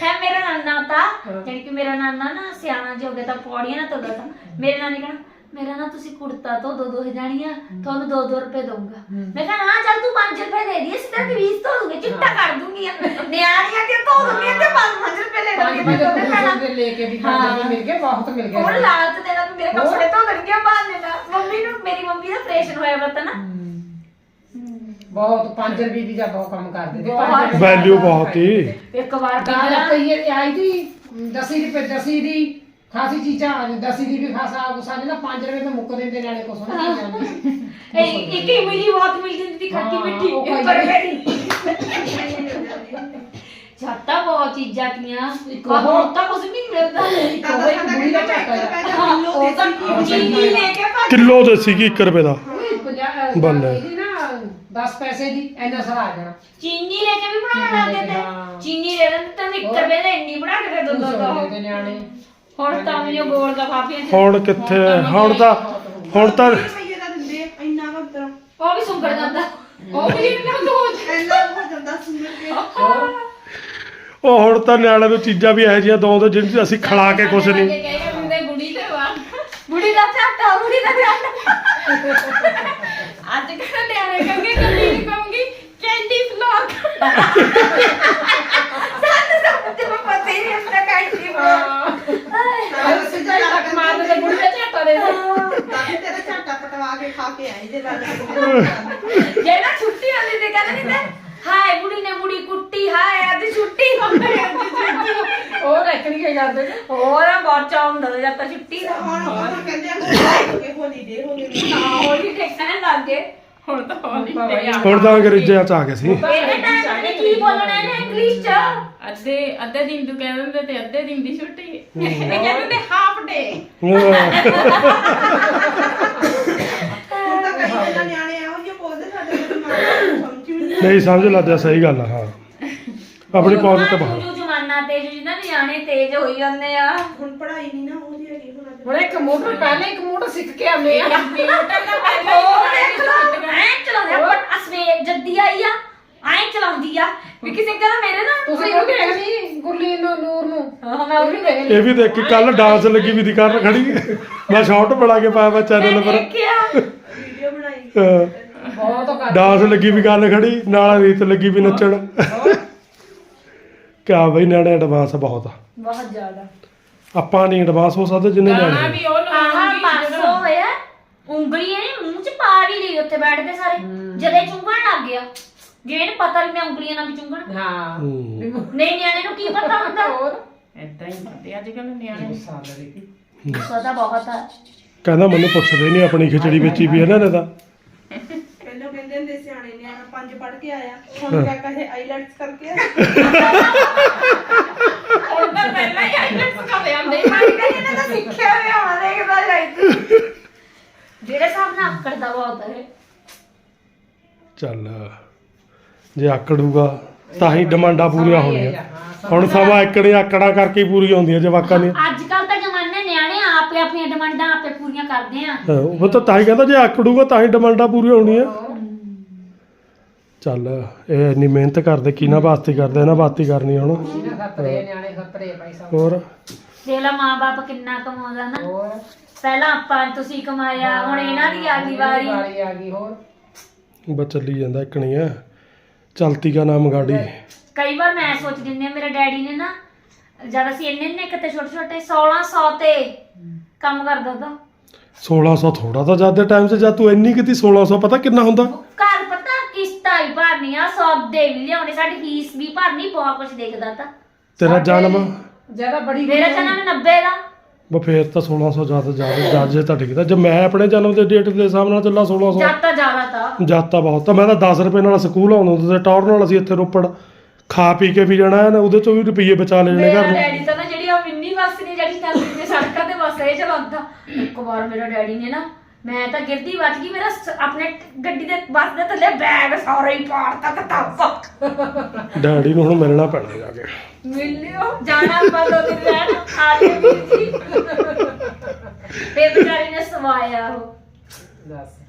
ਹੈ ਮੇਰਾ ਨਾਨਾ ਤਾਂ ਕਿ ਮੇਰਾ ਨਾਨਾ ਨਾ ਸਿਆਣਾ ਜੋ ਹੋ ਗਿਆ ਤਾਂ ਪੌੜੀਆਂ ਨਾ ਤੁਰਦਾ ਤਾਂ ਮੇਰੇ ਨਾਨੀ ਕਹਿਣਾ ਮੇਰਾ ਨਾ ਤੁਸੀਂ ਕੁੜਤਾ ਤੋਂ ਦੋ ਦੋ ਹਜ਼ਾਰੀਆਂ ਤੁਹਾਨੂੰ ਦੋ ਦੋ ਰੁਪਏ ਦਊਂਗਾ। ਮੈਂ ਕਿਹਾ ਹਾਂ ਚੱਲ ਤੂੰ 5 ਰੁਪਏ ਦੇ ਦੀ ਸਿੱਧਾ ਕਿ 20 ਧੋ ਦੂੰਗੀ ਚਿੱਟਾ ਕਰ ਦੂੰਗੀ ਨਿਆਣੀਆਂ ਕਿ ਧੋ ਦੂੰਗੀ ਤੇ 5 ਰੁਪਏ ਲੈ ਪੰਜ ਮੈਂ ਰੁਪਏ ਲੈ ਕੇ ਵੀ ਰੁਪਏ ਮਿਲ ਗਏ ਬਹੁਤ ਮਿਲ ਗਏ। ਹੁਣ ਲਾਲਚ ਦੇਣਾ ਵੀ ਮੇਰੇ ਕੱਪੜੇ ਧੋ ਦੇਣਗੇ ਬਾਹਰ ਨਾ ਮੰਮੀ ਨੂੰ ਮੇਰੀ ਮੰਮੀ ਦਾ ਆਪਰੇਸ਼ਨ ਹੋਇਆ ਵਾ ਤਾਂ ਨਾ। ਬਹੁਤ 5 ਰੁਪਏ ਦੀ ਜਾਂ ਬਹੁਤ ਕੰਮ ਕਰਦੇ ਤੇ ਬਹੁਤ। 5 ਵੈਲਿਊ ਬਹੁਤ ਹੀ। ਇੱਕ ਵਾਰ ਦਾਲ ਕਿਹਾ ਰੁਪਏ ਦੀ ਆਈ ਦੀ 10 ਰੁਪਏ 10 ਦੀ। ਖਾਸੀ ਚੀਜ਼ਾਂ ਆ 10 ਦੀ ਵੀ ਖਾਸਾ ਗੁੱਸਾ ਜਿਹੜਾ 5 ਰੁਪਏ ਤੇ ਮੁੱਕ ਦਿੰਦੇ ਨਾਲੇ ਨਹੀਂ ਜਾਂਦੀ ਇਹ ਇੱਕ ਹੀ ਮਿਲੀ ਬਹੁਤ ਮਿਲ ਜਾਂਦੀ ਸੀ ਖੱਟੀ ਹਾਂ, ਮਿੱਠੀ ਉਹ ਇੱਕ ਖਾਈ ਰੁਪਏ ਦੀ ਛਾਤਾ ਬਹੁਤ ਚੀਜ਼ਾਂ ਤੀਆਂ। ਇੱਕ ਪਰ ਉਹ- ਹੁਣ ਤਾਂ ਕੁਝ ਨਹੀਂ ਮਿਲਦਾ। ਇੱਕ ਉਹ ਇੱਕ ਬੁੜੀ ਦਾ ਝਾਕਾ ਆ। ਹਾਂ, ਉਹ ਤਾਂ ਚੀਨੀ ਲੈ ਕੇ ਭੱਜ ਕਿਲੋ ਦੇ ਸੀਗੀ 1 ਰੁਪਏ ਦਾ। ਪੰਜਾਹ ਬੱਲੇ। ਇਹਦੀ ਨਾ 10 ਪੈਸੇ ਦੀ ਐਨਾ ਸਾਰਾ ਆ ਜਾਣਾ। ਚੀਨੀ ਲੈ ਕੇ ਵੀ ਬਣਾਉਣ ਲੱਗੇ ਤੇ। ਹਾਂ। ਚੀਨੀ ਲੈ ਲੈਂਦੇ ਤਾਂ 1 ਰੁਪਏ ਦਾ ਇੰਨੀ ਬਣਾ ਕੇ ਦੇ ਤਾਂ ਦੇ। ਨਿਆਣੇ। ਹੁਣ ਤਾਂ ਮੈਨੂੰ ਗੋਲ ਦਾ ਫਾਫੀਆਂ ਚ ਹੁਣ ਕਿੱਥੇ ਹੁਣ ਤਾਂ ਹੁਣ ਤਾਂ ਰੁਪਈਏ ਦਾ ਦਿੰਦੇ ਆ, ਇੰਨਾ ਕੁ ਉਹ ਵੀ ਸੁੰਗੜ ਜਾਂਦਾ। ਉਹ ਵੀ ਇਹਨਾਂ ਨੂੰ ਦੋ ਇੰਨਾ ਕੁ ਹੋ ਜਾਂਦਾ ਸੁਣ ਕੇ। ਉਹ ਹੁਣ ਤਾਂ ਨਿਆਣਿਆਂ ਨੂੰ ਚੀਜ਼ਾਂ ਵੀ ਇਹੋ ਜਿਹੀਆਂ ਦੋ ਜਿੰਨ 'ਚ ਅਸੀਂ ਖਿਲਾ ਕੇ ਕੁਛ ਨਹੀਂ। ਬੁੜੀ ਤੇ ਵਾ ਬੁੜੀ ਦਾ ਝਾਟਾ ਬੁੜੀ ਦਾ ਝਾਟਾ ਅੱਜ ਕੱਲ੍ਹ ਨਿਆਣੇ ਕਹਿੰਗੇ ਕੱਲੀ ਨਹੀਂ ਕਹੂੰਗੀ ਕੈਂਡੀ ਫਲੋਰ ਸਾਨੂੰ ਸਭ ਤੇ ਪਤਾ ਹੀ ਨਹੀਂ ਹੁੰਦਾ ਕੈਂਡੀ ਫਲੋਰ ਸਿੱਧਾ ਹੀ ਲੱਕ ਮਾਰਦੇ ਤੇ ਦਾ ਦੇ ਦੇ ਤਾਂ ਤੇਰਾ ਝਾਟਾ ਪਟਵਾ ਕੇ ਖਾ ਕੇ ਆਈ ਜੇ ਲੱਗ ਜੇ ਨਾ ਛੁੱਟੀ ਹੁੰਦੀ ਤੇ ਕਹਿੰਦੇ ਨਹੀਂ ਤੇ ਹਾਏ ਬੁੜੀ ਨੇ ਬੁੜੀ ਕੁੱਟੀ ਹਾਏ ਅੱਜ ਛੁੱਟੀ ਹੋ ਗਈ ਅੱਜ ਛੁੱਟੀ ਉਹ ਰੈਕਣੀ ਕੇ ਕਰਦੇ ਨੇ। ਹੋਰ ਬਾਚਾ ਹੁੰਦਾ ਤੇ ਜਦ ਤੱਕ ਛੁੱਟੀ ਦਾ ਹੁਣ ਹੁਣ ਕਹਿੰਦੇ ਆ ਕਿ ਹੋਲੀ ਦੇ ਹੋਲੀ ਹਾਂ ਹੋਲੀ ਠੇਕਣ ਲੱਗ ਗਏ। ਹੁਣ ਤਾਂ ਹੋਲੀ ਤੇ ਹੁਣ ਤਾਂ ਅੰਗਰੇਜ਼ਾਂ 'ਚ ਆ ਗਏ ਸੀ। ਇਹਦੇ ਟਾਈਮ ਨੇ ਕੀ ਬੋਲਣਾ ਇਹਨੇ ਇੰਗਲਿਸ਼ ਚ? ਅੱਧੇ ਅੱਧੇ ਦਿਨ ਤੂੰ ਕਹਿ ਦਿੰਦੇ ਤੇ ਅੱਧੇ ਦਿਨ ਦੀ ਛੁੱਟੀ। ਇਹ ਕਹਿੰਦੇ ਨੇ ਹਾਫ ਡੇ ਹੁਣ ਤਾਂ ਕਈ ਇਹਨਾਂ ਨਿਆਣੇ ਇਹੋ ਜਿਹੇ ਬੋਲਦੇ ਸਾਡੇ ਕੋਲ ਸਮਝ ਵੀ ਨਹੀਂ ਨਹੀਂ ਸਮਝ ਲੱਗਦਾ ਸਹੀ ਗੱਲ ਆ ਹਾਂ। ਆਪਣੀ ਪੌਜ਼ਿਟਿਵ ਜੋ ਜੋ ਜਮਾਨਾ ਤੇ ਜੋ ਜਿਹਨਾਂ ਨਿਆਣੇ ਤੇਜ਼ ਹੋਈ ਜਾਂਦੇ ਆ। ਹੁਣ ਪੜ੍ਹਾਈ ਨਹੀਂ ਨਾ ਉਹਦੀ ਹੈਗੀ ਹੁਣ ਅੱਜ ਹੁਣ ਇੱਕ ਮੋਟਰ ਪਹਿਲੇ ਇੱਕ ਮੋਟਰ ਸਿੱਖ ਕੇ ਆਉਂਦੇ ਆ। ਕੰਪਿਊਟਰ ਦਾ ਪਹਿਲਾਂ ਉਹ ਦੇਖ ਲਓ ਐਂ ਚਲਾਉਂਦੇ ਆ ਪਰ ਅਸਵੇ ਜੱਦੀ ਆਈ ਆ ਐਂ ਚਲਾਉਂਦੀ ਆ। ਵੀ ਕਿਸੇ ਕਹਿੰਦਾ ਮੇਰੇ ਨਾਲ? ਤੁਸੀਂ ਉਹ ਦੇਖਣੀ ਗੁਰਲੀਨ ਨੂੰ ਨੂਰ ਨੂੰ। ਹਾਂ ਮੈਂ ਉਹ ਵੀ ਦੇਖ ਲਈ। ਇਹ ਵੀ ਦੇਖ ਕੇ ਕੱਲ ਡਾਂਸ ਲੱਗੀ ਵੀ ਦੀ ਕਰਨ ਖੜੀ। ਮੈਂ ਸ਼ਾਰਟ ਬਣਾ ਕੇ ਪਾਇਆ ਵਾ ਚੈਨਲ ਪਰ। ਦੇਖਿਆ। ਵੀਡੀਓ ਬਣਾਈ। ਬਹੁਤ ਕਰ ਡਾਂਸ ਲੱਗੀ ਵੀ ਗੱਲ ਖੜੀ ਨਾਲ ਰੀਤ ਲੱਗੀ ਵੀ ਨੱਚਣ। ਕਿਆ ਬਈ ਨਿਆਣੇ ਐਡਵਾਂਸ ਬਹੁਤ ਆ। ਬਹੁਤ ਜ਼ਿਆਦਾ। ਆਪਾਂ ਨਹੀਂ ਐਡਵਾਂਸ ਹੋ ਸਕਦੇ ਜਿੰਨੇ ਗਾਣਾ ਨਿਆਣੇ। ਵੀ ਉਹ ਆਹ ਪਾਸੋਂ ਹੋਇਆ ਉਂਗਲੀ ਇਹਨੇ ਮੂੰਹ ਚ ਪਾ ਵੀ ਲਈ ਉੱਥੇ ਬੈਠਦੇ ਸਾਰੇ। ਜਦੇ ਚੁੰਗਣ ਲੱਗ ਗਿਆ। ਪਤਾ ਵੀ ਮੈਂ ਉਂਗਲੀਆਂ ਨਾਲ ਵੀ ਚੁੰਗਣ। ਹਾਂ। ਹੂੰ। ਨਹੀਂ ਨਿਆਣੇ ਨੂੰ ਕੀ ਪਤਾ ਹੁੰਦਾ? ਹੋਰ? ਏਦਾਂ ਹੀ ਕਰਦੇ ਅੱਜ ਕੱਲ ਨਿਆਣੇ। ਸਾਲ ਪਤਾ ਬਹੁਤ ਆ। ਕਹਿੰਦਾ ਮੈਨੂੰ ਪੁੱਛਦੇ ਨਹੀਂ ਆਪਣੀ ਖਿਚੜੀ ਵਿੱਚ ਹੀ ਵੀ ਇਹਨਾਂ ਨੇ ਤਾਂ। ਪਹਿਲਾਂ ਕਹਿੰਦੇ ਹੁੰਦੇ ਸਿਆਣੇ ਨਿਆਣਾ ਪੰਜ ਪੜ੍ਹ ਕੇ ਆਇਆ ਹੁਣ ਕਿਆ ਕਹੇ ਆਈਲੈਟਸ ਕਰਕੇ ਆਇਆ। ਹੁਣ ਤਾਂ ਪਹਿਲਾਂ ਹੀ ਆਈਲੈਟਸ ਕਰ ਆਂਦੇ ਮੈਂ ਕਹਿੰਦੀ ਇਹਨਾਂ ਦਾ ਸਿੱਖਿਆ ਹੋਇਆ ਹੋਣਾ ਦੇਖਦਾ ਜਾਈ ਜਿਹੜੇ ਹਿਸਾਬ ਨਾਲ ਆਕੜਦਾ ਬਹੁਤ ਹੈ ਚੱਲ। ਜੇ ਆਕੜੂਗਾ ਤਾਂ ਹੀ ਡਿਮਾਂਡਾਂ ਪੂਰੀਆਂ ਹੋਣੀਆਂ। ਹੁਣ ਸਮਾਂ ਇਕੜੇ ਆਕੜਾ ਕਰਕੇ ਹੀ ਪੂਰੀਆਂ ਹੁੰਦੀਆਂ ਜਵਾਕਾਂ ਦੀਆਂ। ਅੱਜ ਕੱਲ ਤਾਂ ਜ਼ਮਾਨੇ ਨਿਆਣੇ ਆਪੇ ਆਪਣੀਆਂ ਡਿਮਾਂਡਾਂ ਆਪੇ ਪੂਰੀਆਂ ਕਰਦੇ ਆ। ਹਾਂ, ਉਹ ਤਾਂ ਤਾਂ ਹੀ ਕਹਿੰਦਾ ਜੇ ਆਕੜੂਗਾ ਤਾਂ ਹੀ ਡਿਮਾਂਡਾਂ ਪੂਰੀਆਂ ਹੋਣੀਆਂ। ਚੱਲ ਇਹ ਇੰਨੀ ਮਿਹਨਤ ਕਰਦੇ ਕਿਹਨਾਂ ਵਾਸਤੇ ਕਰਦੇ ਇਹਨਾਂ ਵਾਸਤੇ ਹੀ ਕਰਨੀ ਹੁਣ। ਇਹਨਾਂ ਖਤਰੇ ਨਿਆਣੇ ਖਤਰੇ ਭਾਈ ਸਾਹਿਬ। ਹੋਰ? ਦੇਖ ਲਾ ਮਾਂ-ਬਾਪ ਕਿੰਨਾ ਕਮਾਉਂਦਾ ਨਾ। ਹੋਰ? ਪਹਿਲਾਂ ਆਪਾਂ ਤੁਸੀਂ ਕਮਾਇਆ ਹੁਣ ਇਹਨਾਂ ਦੀ ਆ ਗਈ ਵਾਰੀ। ਵਾਰੀ ਆ ਗਈ ਹੋਰ? ਬਸ ਚੱਲੀ ਜਾਂਦਾ ਇਕਣੀ ਆ ਚਲਤੀ ਕਾ ਨਾਮ ਗਾੜੀ। ਕਈ ਵਾਰ ਮੈਂ ਸੋਚਦੀ ਹੁੰਦੀ ਆ ਮੇਰੇ ਡੈਡੀ ਨੇ ਨਾ ਜਦ ਅਸੀਂ ਇੰਨੇ ਇੰਨੇ ਕਿਤੇ ਛੋਟੇ ਛੋਟੇ 1600 ਤੇ ਕੰਮ ਕਰਦਾ ਤਾਂ। 1600 ਥੋੜਾ ਤਾਂ ਜ਼ਿਆਦਾ ਟਾਈਮ 'ਚ ਜਦ ਤੂੰ ਇੰਨੀ ਕੀਤੀ 1600 ਪਤਾ ਕਿੰਨਾ ਹੁੰਦਾ? ਘਰ ਪਤਾ ਕਿਸ਼ਤਾਂ ਹੀ ਭਰਨੀਆਂ ਸੌਦੇ ਵੀ ਲਿਆਉਣੇ ਸਾਡੀ ਫੀਸ ਵੀ ਭਰਨੀ ਬਹੁਤ ਕੁਝ ਦੇਖਦਾ ਤਾਂ। ਤੇਰਾ ਜਨਮ? ਜ਼ਿਆਦਾ ਬੜੀ ਮੇਰਾ ਜਨਮ 90 ਦਾ। ਬ ਫੇਰ ਤਾਂ 1600 ਜ਼ਿਆਦਾ ਜ਼ਿਆਦਾ ਜ਼ਿਆਦਾ ਜੇ ਤਾਂ ਠੀਕ ਤਾਂ ਜੇ ਮੈਂ ਆਪਣੇ ਜਨਮ ਦੇ ਡੇਟ ਦੇ ਹਿਸਾਬ ਨਾਲ ਚੱਲਾਂ 1600 ਜਦ ਤਾਂ ਜ਼ਿਆਦਾ ਤਾਂ। ਜਦ ਤਾਂ ਬਹੁਤ। ਤਾਂ ਮੈਂ ਤਾਂ 10 ਰੁਪਏ ਨਾਲ ਸਕੂਲ ਆਉਂਦਾ ਹੁੰਦਾ ਤੇ ਟੌਰ ਨਾਲ ਅਸੀਂ ਇੱਥੇ ਰੋਪੜ ਖਾ ਪੀ ਕੇ ਵੀ ਜਾਣਾ ਹੈ ਨਾ ਉਹਦੇ ਚੋਂ ਵੀ ਰੁਪਈਏ ਬਚਾ ਲੈਣੇ ਮੇਰਾ ਘਰ ਨੂੰ। ਡੈਡੀ ਤਾਂ ਨਾ ਜਿਹੜੀ ਆ ਮਿੰਨੀ ਬੱਸ ਨੇ ਜਿਹੜੀ ਚੱਲਦੀ ਤੇ ਸੜਕਾਂ ਤੇ ਬੱਸ ਇਹ ਚਲਾਉਂਦਾ। ਇੱਕ ਵਾਰ ਮੇਰਾ ਡੈਡੀ ਨੇ ਨਾ ਮੈਂ ਤਾਂ ਗਿਰਦੀ ਵੱਜ ਗਈ ਮੇਰਾ ਸ- ਆਪਣੇ ਗੱਡੀ ਦੇ ਬੱਸ ਦੇ ਥੱਲੇ ਬੈਗ ਸਾਰਾ ਹੀ ਪਾੜਤਾ ਕਿਤਾਬਾਂ ਡੈਡੀ ਨੂੰ ਹੁਣ ਮਿਲਣਾ ਪੈਣਾ ਜਾ ਕੇ। ਮਿਲਿਓ ਜਾਣਾ ਆਪਾਂ ਦੋ ਦਿਨ ਰਹਿਣ ਆ ਗਏ ਵੀਰ ਜੀ ਫੇਰ ਵਿਚਾਰੀ ਨੇ ਸਵਾਇਆ ਉਹ। ਦੱਸ।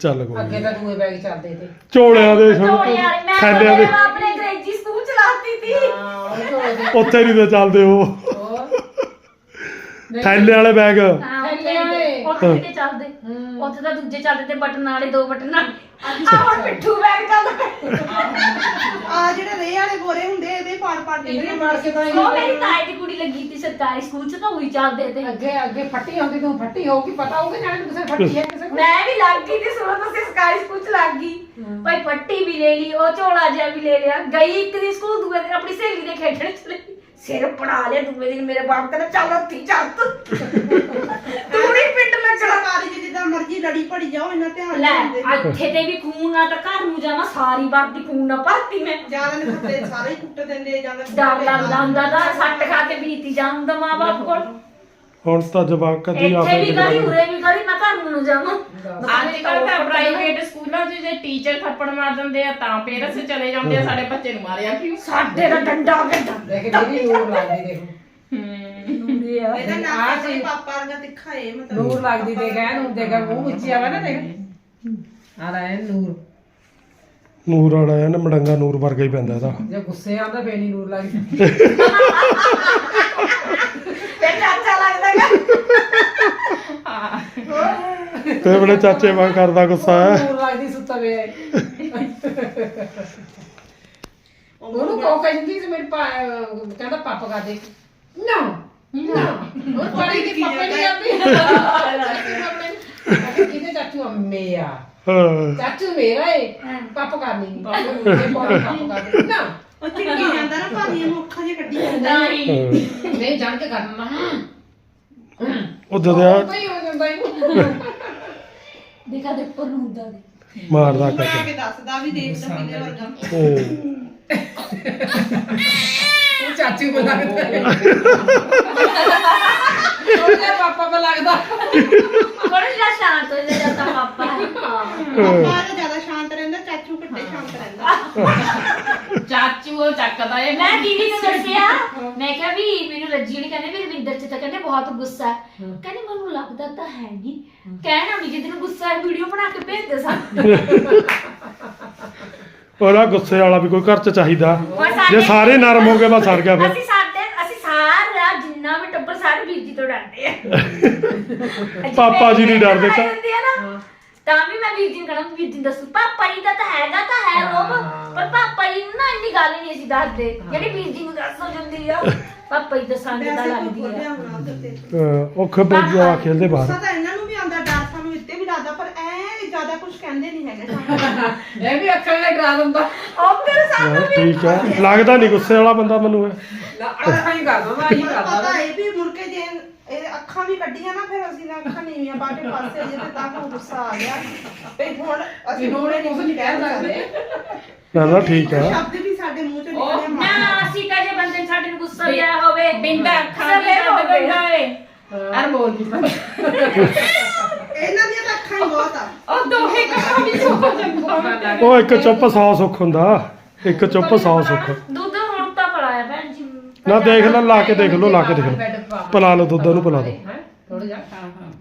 ਚੱਲ ਕੋਈ ਅੱਗੇ ਨੀ। ਤਾਂ ਦੂਏ ਬੈਗ ਚੱਲਦੇ ਤੇ। ਝੋਲਿਆਂ ਦੇ ਝੋਲੇ ਵਾਲੇ ਮੈਂ ਥੈਲਿਆਂ ਦੇ। ਆਪਣੇ ਅੰਗਰੇਜ਼ੀ ਸਕੂਲ ਚਲਾਤੀ ਸੀ ਹਾਂ ਉਹ ਝੋਲੇ ਦੇ। ਉੱਥੇ ਨਹੀਂ ਤੇ ਚੱਲਦੇ ਉਹ। ਹੋਰ? ਥੈਲੇ ਵਾਲੇ ਬੈਗ। ਹਾਂ। ਉੱਥੇ ਕਿਤੇ ਚੱਲਦੇ? ਉੱਥੇ ਤਾਂ ਦੂਜੇ ਚੱਲਦੇ ਤੇ ਬਟਨ ਵਾਲੇ ਦੋ ਬਟਨ ਵਾਲੇ। ਆ ਹੁਣ ਪਿੱਠੂ ਬੈਗ ਚੱਲਦਾ ਆ ਜਿਹੜੇ ਰੇ ਵਾਲੇ ਬੋਰੇ ਹੁੰਦੇ ਇਹਦੇ ਪਾੜ ਪਾੜ ਕੇ ਇਹਨੇ ਮਾਰ ਕੇ ਤਾਂ ਉਹ ਮੇਰੀ ਤਾਈ ਦੀ ਕੁੜੀ ਲੱਗੀ ਸੀ ਸਰਕਾਰੀ ਸਕੂਲ ਚ ਤਾਂ ਉਹੀ ਚੱਲਦੇ ਤੇ। ਅੱਗੇ ਅੱਗੇ ਫੱਟੀ ਹੁੰਦੀ ਤੂੰ ਫੱਟੀ ਹੋਊਗੀ ਪਤਾ ਹੋਊਗੀ ਨਾਲੇ ਕਿਸੇ ਫੱਟੀ ਹੈ ਕਿਸੇ ਕੋਲ ਮੈਂ ਵੀ ਲੱਗ ਗਈ ਤੇ ਸੁਣੋ ਤੁਸੀਂ ਸਰਕਾਰੀ ਸਕੂਲ ਚ ਲੱਗ ਗਈ। ਭਾਈ ਪੱਟੀ ਵੀ ਲੈ ਲਈ ਉਹ ਝੋਲਾ ਜਿਹਾ ਵੀ ਲੈ ਲਿਆ। ਗਈ ਇੱਕ ਦਿਨ ਸਕੂਲ ਦੂਏ ਦਿਨ ਆਪਣੀ ਸਹੇਲੀ ਦੇ ਖੇਡਣ ਚਲੀ ਸਿਰ ਪੜਾ ਲਿਆ ਦੂਏ ਦਿਨ ਮੇਰੇ ਬਾਪ ਕਹਿੰਦਾ ਚੱਲ ਉੱਥੇ ਚੱਲ ਤੂੰ ਤੂੰ ਨਹੀਂ ਪਿੰਡ ਲੱਗਣਾ ਸਰਕਾਰੀ ਚ ਜਿੱਦਾਂ ਮਰਜ਼ੀ ਲੜੀ ਪੜੀ ਜਾਓ ਇਹਨਾਂ ਧਿਆਨ ਲੈ ਨਹੀਂ ਦਿੰਦੇ। ਇੱਥੇ ਤੇ ਵੀ ਖੂਨ ਆ ਤਾਂ ਘਰ ਨੂੰ ਜਾਵਾਂ ਸਾਰੀ ਵਰਦੀ ਖੂਨ ਨਾ ਭਰਤੀ ਮੈਂ। ਜ਼ਿਆਦਾ ਨੇ ਸਾਰੇ ਹੀ ਕੁੱਟ ਦਿੰਦੇ ਜ਼ਿਆਦਾ ਡਰ ਲੱਗਦਾ ਹੁੰਦਾ ਤਾਂ ਸੱਟ ਖਾ ਕੇ ਬੀਤੀ ਜਾਂਦਾ ਮਾਂ ਬਾਪ ਕੋਲ। ਹੁਣ ਤਾਂ ਜਵਾਕ ਕਦੀ ਇੱਥੇ ਆਪੇ ਵੀ ਕਰੀ ਉਰੇ ਵੀ ਕਰੀ ਮੈਂ ਘਰ ਨੂੰ ਜਾਵਾਂ। ਅੱਜ ਕੱਲ੍ਹ ਤਾਂ ਪ੍ਰਾਈਵੇਟ ਸਕੂਲਾਂ 'ਚ ਜੇ ਟੀਚਰ ਥੱਪੜ ਮਾਰ ਦਿੰਦੇ ਆ ਤਾਂ ਪੇਰੈਂਟਸ ਚਲੇ ਜਾਂਦੇ ਆ ਸਾਡੇ ਬੱਚੇ ਨੂੰ ਮਾਰਿਆ ਕਿਉਂ? ਸਾਡੇ ਦਾ ਡੰਡਾ ਵੱਡਾ ਦੇਖ ਜਿਹੜੀ ਨੂਰ ਲੱਗਦੀ ਦੇਖੋ। ਹੁੰਦੇ ਆ। ਇਹਦਾ ਨਾਮ ਪਾਪਾ ਵਰਗਾ ਤਿੱਖਾ ਏ ਮਤਲਬ। ਨੂਰ ਲੱਗਦੀ ਦੇਖ ਇਹਨੂੰ ਦੇਖ ਮੂੰਹ ਉੱਚੀ ਆਵੇ ਨਾ ਦੇਖ। ਆ ਰਿਹਾ ਨੂਰ। ਨੂਰ ਵਾਲਾ ਹੈ ਨਾ ਮੜੰਗਾ ਨੂਰ ਵਰਗਾ ਹੀ ਪੈਂਦਾ ਇਹਦਾ। ਜੇ ਗੁੱਸੇ ਆਉਂਦਾ ਫੇਰ ਨਹੀਂ ਨੂਰ ਲੱਗਦੀ। ਤੇ ਚਾਚਾ ਲੱਗਦਾ ਗਾ। ਤੇ ਬੜੇ ਚਾਚੇ ਵਾਂਗ ਕਰਦਾ ਗੁੱਸਾ ਹੈ। ਨੂਰ ਲੱਗਦੀ ਸੁੱਤਾ ਵੇ ਉਹਨੂੰ ਕਹੋ ਕਹਿੰਦੀ ਸੀ ਮੇਰੇ ਪਾ ਕਹਿੰਦਾ ਪਾਪਾ ਕਰ ਦੇ ਨਾ। ਨਾ। ਉਹ ਪੜੀ ਦੀ ਪਾਪਾ ਨਹੀਂ ਆਉਂਦੀ ਕਿਹਦੇ ਚਾਚੂ ਅੰਮੇ ਆ ਹਾਂ। ਚਾਚੂ ਮੇਰਾ ਏ। ਪਾਪਾ ਕਰਨੀ। ਨਹੀਂ ਪਾਪਾ ਕਰ ਦੇ ਨਾ। ਉਹ ਚਿੱਕੀ ਜਾਂਦਾ ਨਾ ਭਾਜੀ ਨੂੰ ਅੱਖਾਂ ਜੇ ਕੱਢੀ ਜਾਂਦਾ ਨਹੀਂ ਨਹੀਂ ਜਾਣ ਕੇ ਕਰਨਾ ਉਹ ਜਦੋਂ ਆ ਪਈ ਹੋ ਜਾਂਦਾ ਇਹਨੂੰ। ਦੇਖਾ ਦੇ ਉੱਪਰ ਨੂੰ ਹੁੰਦਾ ਦੇ ਮਾਰਦਾ ਬਣਾ ਕੱਟ ਕੇ ਦੱਸਦਾ ਵੀ ਦੇਖ ਤਾਂ ਵਰਗਾ ਉਹ ਚਾਚੂ ਕੋ ਲੱਗਦਾ ਹੈ। ਉਹਦੇ ਪਾਪਾ ਕੋ ਲੱਗਦਾ। ਬੜਾ ਜਿਹਾ ਸ਼ਾਂਤ ਹੋ ਜਾਂਦਾ ਪਾਪਾ। ਪਾਪਾ ਤਾਂ ਜ਼ਿਆਦਾ ਸ਼ਾਂਤ ਰਹਿੰਦਾ ਚਾਚੂ ਘੱਟੇ ਸ਼ਾਂਤ ਰਹਿੰਦਾ। ਚਾਚੂ ਉਹ ਚੱਕਦਾ ਏ ਮੈਂ ਦੀਦੀ ਨੂੰ ਦੱਸਿਆ ਮੈਂ ਕਿਹਾ ਵੀ ਮੈਨੂੰ ਰੱਜੀ ਨੇ ਕਹਿੰਦੇ ਵੀ ਰਵਿੰਦਰ ਚ ਤਾਂ ਕਹਿੰਦੇ ਬਹੁਤ ਗੁੱਸਾ। ਹੈ ਕਹਿੰਦੇ ਮੈਨੂੰ ਲੱਗਦਾ ਤਾਂ ਹੈ ਨਹੀਂ। ਕਹਿਣਾ ਵੀ ਜਿੱਦਨ ਗੁੱਸਾ ਹੈ ਵੀਡੀਓ ਬਣਾ ਕੇ ਭੇਜ ਦੇ ਸਾਨੂੰ। ਉਹਦਾ ਗੁੱਸੇ ਵਾਲਾ ਵੀ ਕੋਈ ਘਰ ਚ ਚਾਹੀਦਾ। ਔਰ ਸਾਡੇ- ਜੇ ਸਾਰੇ ਨਰਮ ਹੋ ਗਏ ਬਸ ਸਰ ਗਿਆ ਫਿਰ। ਅਸੀਂ ਸਾਡੇ ਅਸੀਂ ਸਾਰਾ ਜਿੰਨਾ ਵੀ ਟੱਬਰ ਸਾਰੇ ਵੀਰ ਜੀ ਤੋਂ ਡਰਦੇ ਆ। ਪਾਪਾ ਜੀ ਨਹੀਂ ਡਰਦੇ ਤਾਂ। ਨਾ ਤਾਂ ਵੀ ਮੈਂ ਵੀਰ ਜੀ ਨੂੰ ਕਹਾਂ ਵੀਰ ਜੀ ਨੂੰ ਦੱਸੂ ਪਾਪਾ ਜੀ ਦਾ ਤਾਂ ਹੈਗਾ ਤਾਂ ਹੈ ਰੋਬ ਪਰ ਪਾਪਾ ਜੀ ਨੂੰ ਨਾ ਇੰਨੀ ਗੱਲ ਨਹੀਂ ਅਸੀਂ ਦੱਸਦੇ। ਜਿਹੜੀ ਵੀਰ ਜੀ ਨੂੰ ਦੱਸ ਹੋ ਜਾਂਦੀ ਆ ਪਾਪਾ ਜੀ ਦੱਸਾਂਗੇ ਤਾਂ ਲੱਗਦੀ ਆ। ਅਹ ਔਖੇ ਬੱਜਾ ਖੇਲਦੇ ਗੁੱਸਾ ਬਾਹਰ ਤਾਂ ਇਹਨਾਂ ਨੂੰ ਵੀ ਆਉਂਦਾ ਡਰ ਸਾਨੂੰ ਇੱਥੇ ਵੀ ਲੱਗਦਾ ਪਰ ਐ ਜ਼ਿਆਦਾ ਕੁਝ ਕਹਿੰਦੇ ਨਹੀਂ ਹੈਗੇ। ਸਾਨੂੰ ਇਹ ਵੀ ਅੱਖਾਂ ਨਾਲ ਡਰਾ ਦਿੰਦਾ। ਉਹ ਮੇਰੇ ਸਾਹਮਣੇ ਹਾਂ, ਠੀਕ ਹੈ ਲੱਗਦਾ ਨਹੀਂ ਗੁੱਸੇ ਵਾਲਾ ਬੰਦਾ ਮੈਨੂੰ ਇਹ। ਨਾ ਅੱਖਾਂ ਹੀ ਕਰ ਦਿੰਦਾ ਆਹੀ ਪਰ ਕਰਦਾ ਪਤਾ ਇਹ ਵੀ ਮੁੜ ਕੇ ਜੇ ਅੱਖਾਂ ਵੀ ਕੱਢੀਆਂ ਨਾ ਫਿਰ ਅਸੀਂ ਨਾ ਅੱਖਾਂ ਨੀਵੀਆਂ ਪਾ ਕੇ ਪਾਸੇ ਜੇ ਤੇ ਤਾਂ ਹੁਣ ਗੁੱਸਾ ਆ ਗਿਆ। ਤੇ ਹੁਣ ਅਸੀਂ ਹੁਣ ਕੁਝ ਨਹੀਂ ਕਹਿ ਸਕਦੇ। ਨਾ ਨਾ ਠੀਕ ਹੈ ਸ਼ਬਦ ਵੀ ਸਾਡੇ ਮੂੰਹ ਚੋਂ ਉਹ ਨਿਕਲੇ ਨਾ ਅਸੀਂ ਕਹੇ ਬੰਦੇ ਨੂੰ ਸਾਡੇ ਨੂੰ ਗੁੱਸਾ ਵੀ ਆਇਆ ਹੋਵੇ ਬਿੰਦਾ ਅੱਖਾਂ ਦੀ। ਦਿੰਦਾ ਏ ਅਰ ਬੋਲ ਕੀ ਇਹਨਾਂ ਦੀਆਂ ਤਾਂ ਅੱਖਾਂ ਹੀ ਬਹੁਤ ਆ। ਉਹ ਦੋਹੇ ਕੰਮਾਂ ਵਿੱਚ ਹੋ ਜਾਂਦਾ। ਉਹ ਇੱਕ ਚੁੱਪ ਸੌ ਸੁੱਖ ਹੁੰਦਾ। ਇੱਕ ਚੁੱਪ ਸੌ ਸੁੱਖ। ਦੁੱਧ ਹੁਣ ਤਾਂ ਪੜਾਇਆ ਭੈਣ ਜੀ ਨਾ ਦੇਖ ਲੈ ਲਾ ਕੇ ਦੇਖ ਲਓ ਲਾ ਕੇ ਦੇਖ ਲਓ। ਪਿਲਾ ਲਓ ਦੁੱਧ ਉਹਨੂੰ ਪਿਲਾ ਦਿਓ। ਥੋੜਾ ਜਿਹਾ। ਹਾਂ ਹਾਂ।